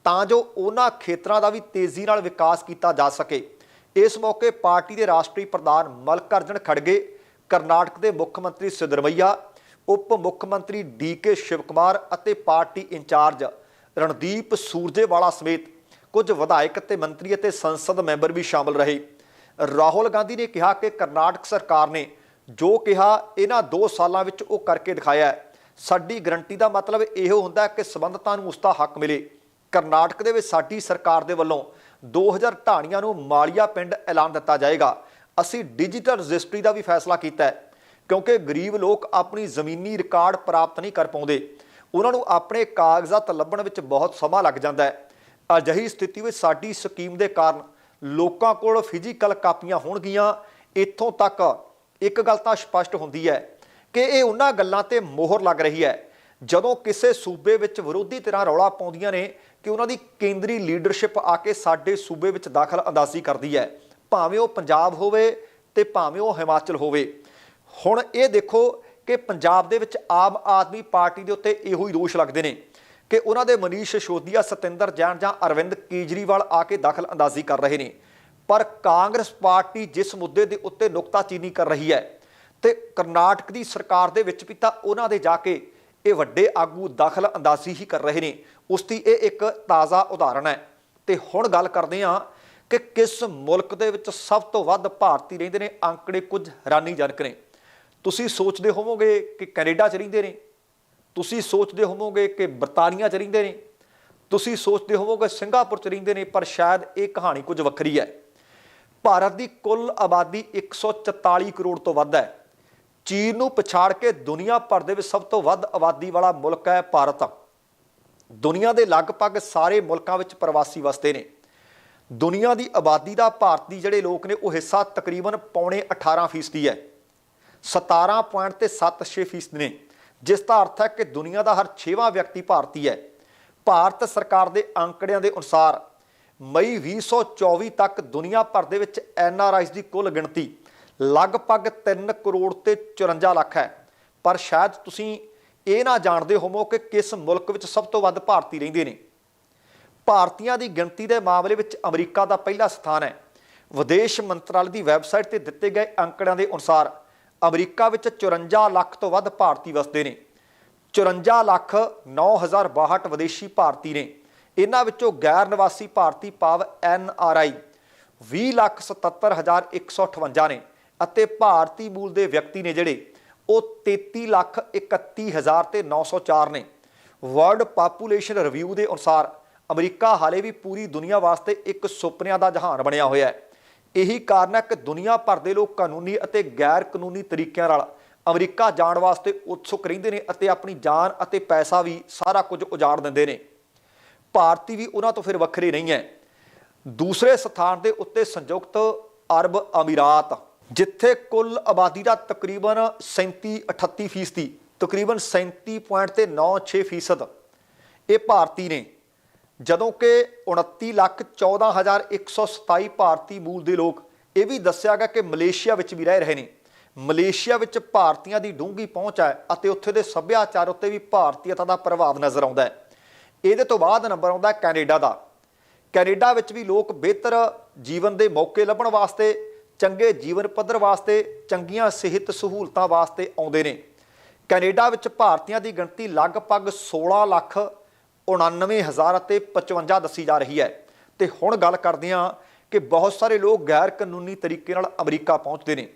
ਤਾਂ ਜੋ ਉਹਨਾਂ ਖੇਤਰਾਂ ਦਾ ਵੀ ਤੇਜ਼ੀ ਨਾਲ ਵਿਕਾਸ ਕੀਤਾ ਜਾ ਸਕੇ। ਇਸ ਮੌਕੇ ਪਾਰਟੀ ਦੇ ਰਾਸ਼ਟਰੀ ਪ੍ਰਧਾਨ ਮਲਕਰਜਨ ਖੜਗੇ, ਕਰਨਾਟਕ ਦੇ ਮੁੱਖ ਮੰਤਰੀ ਸਿਦਰਮਈਆ ਉਪ ਮੁੱਖ ਮੰਤਰੀ ਡੀ ਕੇ ਸ਼ਿਵ ਕੁਮਾਰ ਅਤੇ ਪਾਰਟੀ ਇੰਚਾਰਜ ਰਣਦੀਪ ਸੂਰਜੇਵਾਲਾ ਸਮੇਤ ਕੁਝ ਵਿਧਾਇਕ ਅਤੇ ਮੰਤਰੀ ਅਤੇ ਸੰਸਦ ਮੈਂਬਰ ਵੀ ਸ਼ਾਮਲ ਰਹੇ। ਰਾਹੁਲ ਗਾਂਧੀ ਨੇ ਕਿਹਾ ਕਿ ਕਰਨਾਟਕ ਸਰਕਾਰ ਨੇ ਜੋ ਕਿਹਾ, ਇਹਨਾਂ 2 ਸਾਲਾਂ ਵਿੱਚ ਉਹ ਕਰਕੇ ਦਿਖਾਇਆ ਸਾਡੀ ਗਰੰਟੀ ਦਾ ਮਤਲਬ ਇਹੋ ਹੁੰਦਾ ਕਿ ਸਬੰਧਤਾਂ ਨੂੰ ਉਸ ਦਾ ਹੱਕ ਮਿਲੇ। ਕਰਨਾਟਕ ਦੇ ਵਿੱਚ ਸਾਡੀ ਸਰਕਾਰ ਦੇ ਵੱਲੋਂ 2000 ਢਾਣੀਆਂ ਨੂੰ ਮਾਲੀਆ ਪਿੰਡ ਐਲਾਨ ਦਿੱਤਾ ਜਾਏਗਾ। ਅਸੀਂ ਡਿਜੀਟਲ ਰਜਿਸਟਰੀ ਦਾ ਵੀ ਫੈਸਲਾ ਕੀਤਾ ਹੈ, ਕਿਉਂਕਿ ਗਰੀਬ ਲੋਕ ਆਪਣੀ ਜ਼ਮੀਨੀ ਰਿਕਾਰਡ ਪ੍ਰਾਪਤ ਨਹੀਂ ਕਰ ਪਾਉਂਦੇ। ਉਹਨਾਂ ਨੂੰ ਆਪਣੇ ਕਾਗਜ਼ਾਤ ਲੱਭਣ ਵਿੱਚ ਬਹੁਤ ਸਮਾਂ ਲੱਗ ਜਾਂਦਾ ਹੈ। ਅਜਿਹੀ ਸਥਿਤੀ ਵਿੱਚ ਸਾਡੀ ਸਕੀਮ ਦੇ ਕਾਰਨ ਲੋਕਾਂ ਕੋਲ ਫਿਜ਼ੀਕਲ ਕਾਪੀਆਂ ਹੋਣਗੀਆਂ। ਇੱਥੋਂ ਤੱਕ ਇੱਕ ਗੱਲ ਤਾਂ ਸਪਸ਼ਟ ਹੁੰਦੀ ਹੈ ਕਿ ਇਹ ਉਹਨਾਂ ਗੱਲਾਂ ਤੇ ਮੋਹਰ ਲੱਗ ਰਹੀ ਹੈ। ਜਦੋਂ ਕਿਸੇ ਸੂਬੇ ਵਿੱਚ ਵਿਰੋਧੀ ਧਿਰਾਂ ਰੌਲਾ ਪਾਉਂਦੀਆਂ ਨੇ ਕਿ ਉਹਨਾਂ ਦੀ ਕੇਂਦਰੀ ਲੀਡਰਸ਼ਿਪ ਆ ਕੇ ਸਾਡੇ ਸੂਬੇ ਵਿੱਚ ਦਾਖਲ ਅੰਦਾਜ਼ੀ ਕਰਦੀ ਹੈ, ਭਾਵੇਂ ਉਹ ਪੰਜਾਬ ਹੋਵੇ ਤੇ ਭਾਵੇਂ ਉਹ ਹਿਮਾਚਲ ਹੋਵੇ। ਹੁਣ ਇਹ ਦੇਖੋ ਕਿ ਪੰਜਾਬ ਦੇ ਵਿੱਚ ਆਮ ਆਦਮੀ ਪਾਰਟੀ ਦੇ ਉੱਤੇ ਇਹੋ ਹੀ ਦੋਸ਼ ਲੱਗਦੇ ਨੇ ਕਿ ਉਹਨਾਂ ਦੇ ਮਨੀਸ਼ ਸ਼ੋਦੀਆ ਸਤਿੰਦਰ ਜੈਨ ਜਾਂ ਅਰਵਿੰਦ ਕੇਜਰੀਵਾਲ ਆ ਕੇ ਦਖਲ ਅੰਦਾਜ਼ੀ ਕਰ ਰਹੇ ਨੇ। ਪਰ ਕਾਂਗਰਸ ਪਾਰਟੀ ਜਿਸ ਮੁੱਦੇ ਦੇ ਉੱਤੇ ਨੁਕਤਾਚੀਨੀ ਕਰ ਰਹੀ ਹੈ ਤੇ ਕਰਨਾਟਕ ਦੀ ਸਰਕਾਰ ਦੇ ਵਿੱਚ ਵੀ ਤਾਂ ਉਹਨਾਂ ਦੇ ਜਾ ਕੇ ਇਹ ਵੱਡੇ ਆਗੂ ਦਖਲ ਅੰਦਾਜ਼ੀ ਹੀ ਕਰ ਰਹੇ ਨੇ, ਉਸ ਦੀ ਇਹ ਇੱਕ ਤਾਜ਼ਾ ਉਦਾਹਰਣ ਹੈ। ਤੇ ਹੁਣ ਗੱਲ ਕਰਦੇ ਹਾਂ ਕਿ ਕਿਸ ਮੁਲਕ ਦੇ ਵਿੱਚ ਸਭ ਤੋਂ ਵੱਧ ਭਾਰਤੀ ਰਹਿੰਦੇ ਨੇ ਅੰਕੜੇ ਕੁਝ ਹੈਰਾਨੀਜਨਕ ਨੇ। ਤੁਸੀਂ ਸੋਚਦੇ ਹੋਵੋਗੇ ਕਿ ਕੈਨੇਡਾ 'ਚ ਰਹਿੰਦੇ ਨੇ, ਤੁਸੀਂ ਸੋਚਦੇ ਹੋਵੋਗੇ ਕਿ ਬਰਤਾਨੀਆ 'ਚ ਰਹਿੰਦੇ ਨੇ, ਤੁਸੀਂ ਸੋਚਦੇ ਹੋਵੋਗੇ ਸਿੰਗਾਪੁਰ 'ਚ ਰਹਿੰਦੇ ਨੇ, ਪਰ ਸ਼ਾਇਦ ਇਹ ਕਹਾਣੀ ਕੁਝ ਵੱਖਰੀ ਹੈ। ਭਾਰਤ ਦੀ ਕੁੱਲ ਆਬਾਦੀ 144 ਕਰੋੜ ਤੋਂ ਵੱਧ ਹੈ। ਚੀਨ ਨੂੰ ਪਛਾੜ ਕੇ ਦੁਨੀਆ ਭਰ ਦੇ ਵਿੱਚ ਸਭ ਤੋਂ ਵੱਧ ਆਬਾਦੀ ਵਾਲਾ ਮੁਲਕ ਹੈ ਭਾਰਤ। ਦੁਨੀਆ ਦੇ ਲਗਭਗ ਸਾਰੇ ਮੁਲਕਾਂ ਵਿੱਚ ਪ੍ਰਵਾਸੀ ਵਸਦੇ ਨੇ। ਦੁਨੀਆ ਦੀ ਆਬਾਦੀ ਦਾ ਭਾਰਤ ਦੀ ਜਿਹੜੇ ਲੋਕ ਨੇ, ਉਹ ਹਿੱਸਾ ਤਕਰੀਬਨ ਪੌਣੇ 18% ਹੈ। 17.76% ਨੇ, ਜਿਸ ਦਾ ਅਰਥ ਹੈ ਕਿ ਦੁਨੀਆ ਦਾ ਹਰ 6ਵਾਂ ਵਿਅਕਤੀ ਭਾਰਤੀ ਹੈ। ਭਾਰਤ ਸਰਕਾਰ ਦੇ ਅੰਕੜਿਆਂ ਦੇ ਅਨੁਸਾਰ ਮਈ 2024 ਤੱਕ ਦੁਨੀਆ ਭਰ ਦੇ ਵਿੱਚ ਐਨ ਆਰ ਆਈਜ਼ ਦੀ ਕੁੱਲ ਗਿਣਤੀ ਲਗਭਗ 3 ਕਰੋੜ ਤੇ 54 ਲੱਖ ਹੈ। ਪਰ ਸ਼ਾਇਦ ਤੁਸੀਂ ਇਹ ਨਾ ਜਾਣਦੇ ਹੋਵੋ ਕਿ ਕਿਸ ਮੁਲਕ ਵਿੱਚ ਸਭ ਤੋਂ ਵੱਧ ਭਾਰਤੀ ਰਹਿੰਦੇ ਨੇ। ਭਾਰਤੀਆਂ ਦੀ ਗਿਣਤੀ ਦੇ ਮਾਮਲੇ ਵਿੱਚ ਅਮਰੀਕਾ ਦਾ ਪਹਿਲਾ ਸਥਾਨ ਹੈ। ਵਿਦੇਸ਼ ਮੰਤਰਾਲੇ ਦੀ ਵੈਬਸਾਈਟ ਤੇ ਦਿੱਤੇ ਗਏ ਅੰਕੜਿਆਂ ਦੇ ਅਨੁਸਾਰ ਅਮਰੀਕਾ ਵਿੱਚ 54 ਲੱਖ ਤੋਂ ਵੱਧ ਭਾਰਤੀ ਵਸਦੇ ਨੇ। 54 ਲੱਖ 9062 ਵਿਦੇਸ਼ੀ ਭਾਰਤੀ ਨੇ। ਇਹਨਾਂ ਵਿੱਚੋਂ ਗੈਰ ਨਿਵਾਸੀ ਭਾਰਤੀ ਭਾਵ ਐਨ ਆਰ ਆਈ 20 ਲੱਖ 77158 ਨੇ ਅਤੇ ਭਾਰਤੀ ਮੂਲ ਦੇ ਵਿਅਕਤੀ ਨੇ ਜਿਹੜੇ, ਉਹ 33 ਲੱਖ 31000 ਤੇ 904 ਨੇ। ਵਰਲਡ ਪਾਪੂਲੇਸ਼ਨ ਰਿਵਿਊ ਦੇ ਅਨੁਸਾਰ ਅਮਰੀਕਾ ਹਾਲੇ ਵੀ ਪੂਰੀ ਦੁਨੀਆ ਵਾਸਤੇ ਇੱਕ ਸੁਪਨਿਆਂ ਦਾ ਜਹਾਨ ਬਣਿਆ ਹੋਇਆ ਹੈ। ਇਹੀ ਕਾਰਨ ਹੈ ਕਿ ਦੁਨੀਆ ਭਰ ਦੇ ਲੋਕ ਕਾਨੂੰਨੀ ਅਤੇ ਗੈਰ ਕਾਨੂੰਨੀ ਤਰੀਕਿਆਂ ਨਾਲ ਅਮਰੀਕਾ ਜਾਣ ਵਾਸਤੇ ਉਤਸੁਕ ਰਹਿੰਦੇ ਨੇ ਅਤੇ ਆਪਣੀ ਜਾਨ ਅਤੇ ਪੈਸਾ ਵੀ ਸਾਰਾ ਕੁਝ ਉਜਾੜ ਦਿੰਦੇ ਨੇ। ਭਾਰਤੀ ਵੀ ਉਹਨਾਂ ਤੋਂ ਫਿਰ ਵੱਖਰੇ ਨਹੀਂ ਹੈ। ਦੂਸਰੇ ਸਥਾਨ ਦੇ ਉੱਤੇ ਸੰਯੁਕਤ ਅਰਬ ਅਮੀਰਾਤ, ਜਿੱਥੇ ਕੁੱਲ ਆਬਾਦੀ ਦਾ ਤਕਰੀਬਨ 37 38 ਫੀਸਦੀ, ਤਕਰੀਬਨ 37.96 ਫੀਸਦ ਇਹ ਭਾਰਤੀ ਨੇ। ਜਦੋਂ ਕਿ 29 ਲੱਖ 14127 ਭਾਰਤੀ ਮੂਲ ਦੇ ਲੋਕ ਇਹ ਵੀ ਦੱਸਿਆ ਗਿਆ ਕਿ ਮਲੇਸ਼ੀਆ ਵਿੱਚ ਵੀ ਰਹਿ ਰਹੇ ਨੇ। ਮਲੇਸ਼ੀਆ ਵਿੱਚ ਭਾਰਤੀਆਂ ਦੀ ਡੂੰਘੀ ਪਹੁੰਚ ਹੈ ਅਤੇ ਉੱਥੇ ਦੇ ਸੱਭਿਆਚਾਰ ਉੱਤੇ ਵੀ ਭਾਰਤੀਅਤਾ ਦਾ ਪ੍ਰਭਾਵ ਨਜ਼ਰ ਆਉਂਦਾ ਹੈ। ਇਹਦੇ ਤੋਂ ਬਾਅਦ ਨੰਬਰ ਆਉਂਦਾ ਕੈਨੇਡਾ ਦਾ। ਕੈਨੇਡਾ ਵਿੱਚ ਵੀ ਲੋਕ ਬਿਹਤਰ ਜੀਵਨ ਦੇ ਮੌਕੇ ਲੱਭਣ ਵਾਸਤੇ, ਚੰਗੇ ਜੀਵਨ ਪੱਧਰ ਵਾਸਤੇ, ਚੰਗੀਆਂ ਸਿਹਤ ਸਹੂਲਤਾਂ ਵਾਸਤੇ ਆਉਂਦੇ ਨੇ। ਕੈਨੇਡਾ ਵਿੱਚ ਭਾਰਤੀਆਂ ਦੀ ਗਿਣਤੀ ਲਗਭਗ 16 ਲੱਖ 99000 ਅਤੇ 55 ਦੱਸੀ ਜਾ ਰਹੀ ਹੈ। ਤੇ ਹੁਣ ਗੱਲ ਕਰਦੇ ਹਾਂ ਕਿ ਬਹੁਤ ਸਾਰੇ ਲੋਕ ਗੈਰ ਕਾਨੂੰਨੀ ਤਰੀਕੇ ਨਾਲ ਅਮਰੀਕਾ ਪਹੁੰਚਦੇ ਨੇ।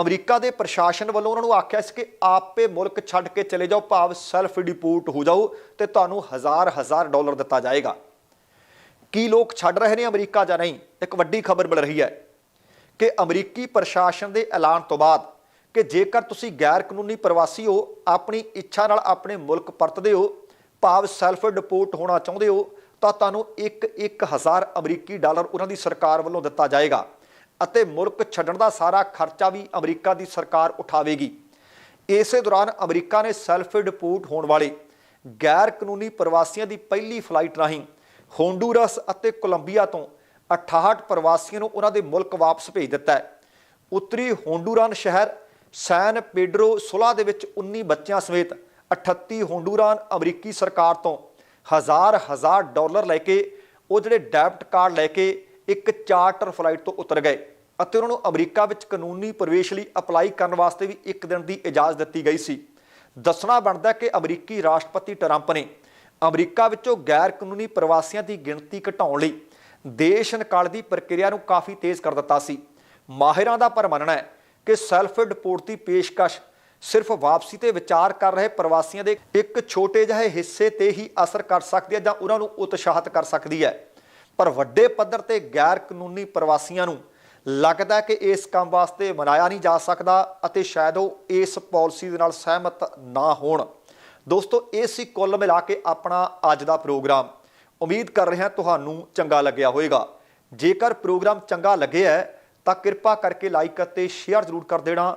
ਅਮਰੀਕਾ ਦੇ ਪ੍ਰਸ਼ਾਸਨ ਵੱਲੋਂ ਉਹਨਾਂ ਨੂੰ ਆਖਿਆ ਸੀ ਕਿ ਆਪੇ ਮੁਲਕ ਛੱਡ ਕੇ ਚਲੇ ਜਾਓ, ਭਾਵ ਸੈਲਫ ਡਿਪੋਰਟ ਹੋ ਜਾਓ ਤੇ ਤੁਹਾਨੂੰ ਹਜ਼ਾਰ ਹਜ਼ਾਰ ਡਾਲਰ ਦਿੱਤਾ ਜਾਏਗਾ। ਕੀ ਲੋਕ ਛੱਡ ਰਹੇ ਨੇ ਅਮਰੀਕਾ ਜਾਂ ਨਹੀਂ? ਇੱਕ ਵੱਡੀ ਖਬਰ ਮਿਲ ਰਹੀ ਹੈ ਕਿ ਅਮਰੀਕੀ ਪ੍ਰਸ਼ਾਸਨ ਦੇ ਐਲਾਨ ਤੋਂ ਬਾਅਦ ਕਿ ਜੇਕਰ ਤੁਸੀਂ ਗੈਰ ਕਾਨੂੰਨੀ ਪ੍ਰਵਾਸੀ ਹੋ, ਆਪਣੀ ਇੱਛਾ ਨਾਲ ਆਪਣੇ ਮੁਲਕ ਪਰਤਦੇ ਹੋ ਭਾਵ ਸੈਲਫ ਡਿਪੋਰਟ ਹੋਣਾ ਚਾਹੁੰਦੇ ਹੋ, ਤਾਂ ਤੁਹਾਨੂੰ 1-1000 ਅਮਰੀਕੀ ਡਾਲਰ ਉਹਨਾਂ ਦੀ ਸਰਕਾਰ ਵੱਲੋਂ ਦਿੱਤਾ ਜਾਏਗਾ ਅਤੇ ਮੁਲਕ ਛੱਡਣ ਦਾ ਸਾਰਾ ਖਰਚਾ ਵੀ ਅਮਰੀਕਾ ਦੀ ਸਰਕਾਰ ਉਠਾਵੇਗੀ। ਇਸੇ ਦੌਰਾਨ ਅਮਰੀਕਾ ਨੇ ਸੈਲਫ ਡਿਪੋਰਟ ਹੋਣ ਵਾਲੇ ਗੈਰ ਕਾਨੂੰਨੀ ਪ੍ਰਵਾਸੀਆਂ ਦੀ ਪਹਿਲੀ ਫਲਾਈਟ ਰਾਹੀਂ ਹੋਂਡੂਰਸ ਅਤੇ ਕੋਲੰਬੀਆ ਤੋਂ 68 ਪ੍ਰਵਾਸੀਆਂ ਨੂੰ ਉਹਨਾਂ ਦੇ ਮੁਲਕ ਵਾਪਸ ਭੇਜ ਦਿੱਤਾ ਹੈ। ਉੱਤਰੀ ਹੋਂਡੂਰਾਨ ਸ਼ਹਿਰ ਸੈਨ ਪੇਡਰੋ ਸੁਲਾ ਦੇ ਵਿੱਚ 19 ਬੱਚਿਆਂ ਸਮੇਤ 38 ਹੋਂਡੂਰਾਨ ਅਮਰੀਕੀ ਸਰਕਾਰ ਤੋਂ ਹਜ਼ਾਰ ਹਜ਼ਾਰ ਡਾਲਰ ਲੈ ਕੇ ਉਹ ਜਿਹੜੇ ਡੈਬਟ ਕਾਰਡ ਲੈ ਕੇ ਇੱਕ ਚਾਰਟਰ ਫਲਾਈਟ ਤੋਂ ਉਤਰ ਗਏ ਅਤੇ ਉਹਨਾਂ ਨੂੰ ਅਮਰੀਕਾ ਵਿੱਚ ਕਾਨੂੰਨੀ ਪ੍ਰਵੇਸ਼ ਲਈ ਅਪਲਾਈ ਕਰਨ ਵਾਸਤੇ ਵੀ ਇੱਕ ਦਿਨ ਦੀ ਇਜਾਜ਼ਤ ਦਿੱਤੀ ਗਈ ਸੀ। ਦੱਸਣਾ ਬਣਦਾ ਕਿ ਅਮਰੀਕੀ ਰਾਸ਼ਟਰਪਤੀ ਟਰੰਪ ਨੇ ਅਮਰੀਕਾ ਵਿੱਚੋਂ ਗੈਰ ਕਾਨੂੰਨੀ ਪ੍ਰਵਾਸੀਆਂ ਦੀ ਗਿਣਤੀ ਘਟਾਉਣ ਲਈ ਦੇਸ਼ ਨਿਕਾਲ ਦੀ ਪ੍ਰਕਿਰਿਆ ਨੂੰ ਕਾਫੀ ਤੇਜ਼ ਕਰ ਦਿੱਤਾ ਸੀ। ਮਾਹਿਰਾਂ ਦਾ ਪਰ ਮੰਨਣਾ ਹੈ ਕਿ ਸੈਲਫ ਡਿਪੋਰਟ ਦੀ ਪੇਸ਼ਕਸ਼ ਸਿਰਫ ਵਾਪਸੀ ਤੇ ਵਿਚਾਰ ਕਰ ਰਹੇ ਪ੍ਰਵਾਸੀਆਂ ਦੇ ਇੱਕ ਛੋਟੇ ਜਿਹੇ ਹਿੱਸੇ ਤੇ ਹੀ ਅਸਰ ਕਰ ਸਕਦੀ ਹੈ ਜਾਂ ਉਹਨਾਂ ਨੂੰ ਉਤਸ਼ਾਹਿਤ ਕਰ ਸਕਦੀ ਹੈ। ਪਰ ਵੱਡੇ ਪੱਧਰ ਤੇ ਗੈਰ ਕਾਨੂੰਨੀ ਪ੍ਰਵਾਸੀਆਂ ਨੂੰ ਲੱਗਦਾ ਕਿ ਇਸ ਕੰਮ ਵਾਸਤੇ ਮਨਾਇਆ ਨਹੀਂ ਜਾ ਸਕਦਾ ਅਤੇ ਸ਼ਾਇਦ ਉਹ ਇਸ ਪਾਲਿਸੀ ਦੇ ਨਾਲ ਸਹਿਮਤ ਨਾ ਹੋਣ। ਦੋਸਤੋ, ਇਹ ਸੀ ਕੁੱਲ ਮਿਲਾ ਕੇ ਆਪਣਾ ਅੱਜ ਦਾ ਪ੍ਰੋਗਰਾਮ। ਉਮੀਦ ਕਰ ਰਿਹਾ ਤੁਹਾਨੂੰ ਚੰਗਾ ਲੱਗਿਆ ਹੋਵੇਗਾ। ਜੇਕਰ ਪ੍ਰੋਗਰਾਮ ਚੰਗਾ ਲੱਗਿਆ ਹੈ, ਤਾਂ ਕਿਰਪਾ ਕਰਕੇ ਲਾਈਕ ਅਤੇ ਸ਼ੇਅਰ ਜ਼ਰੂਰ ਕਰ ਦੇਣਾ।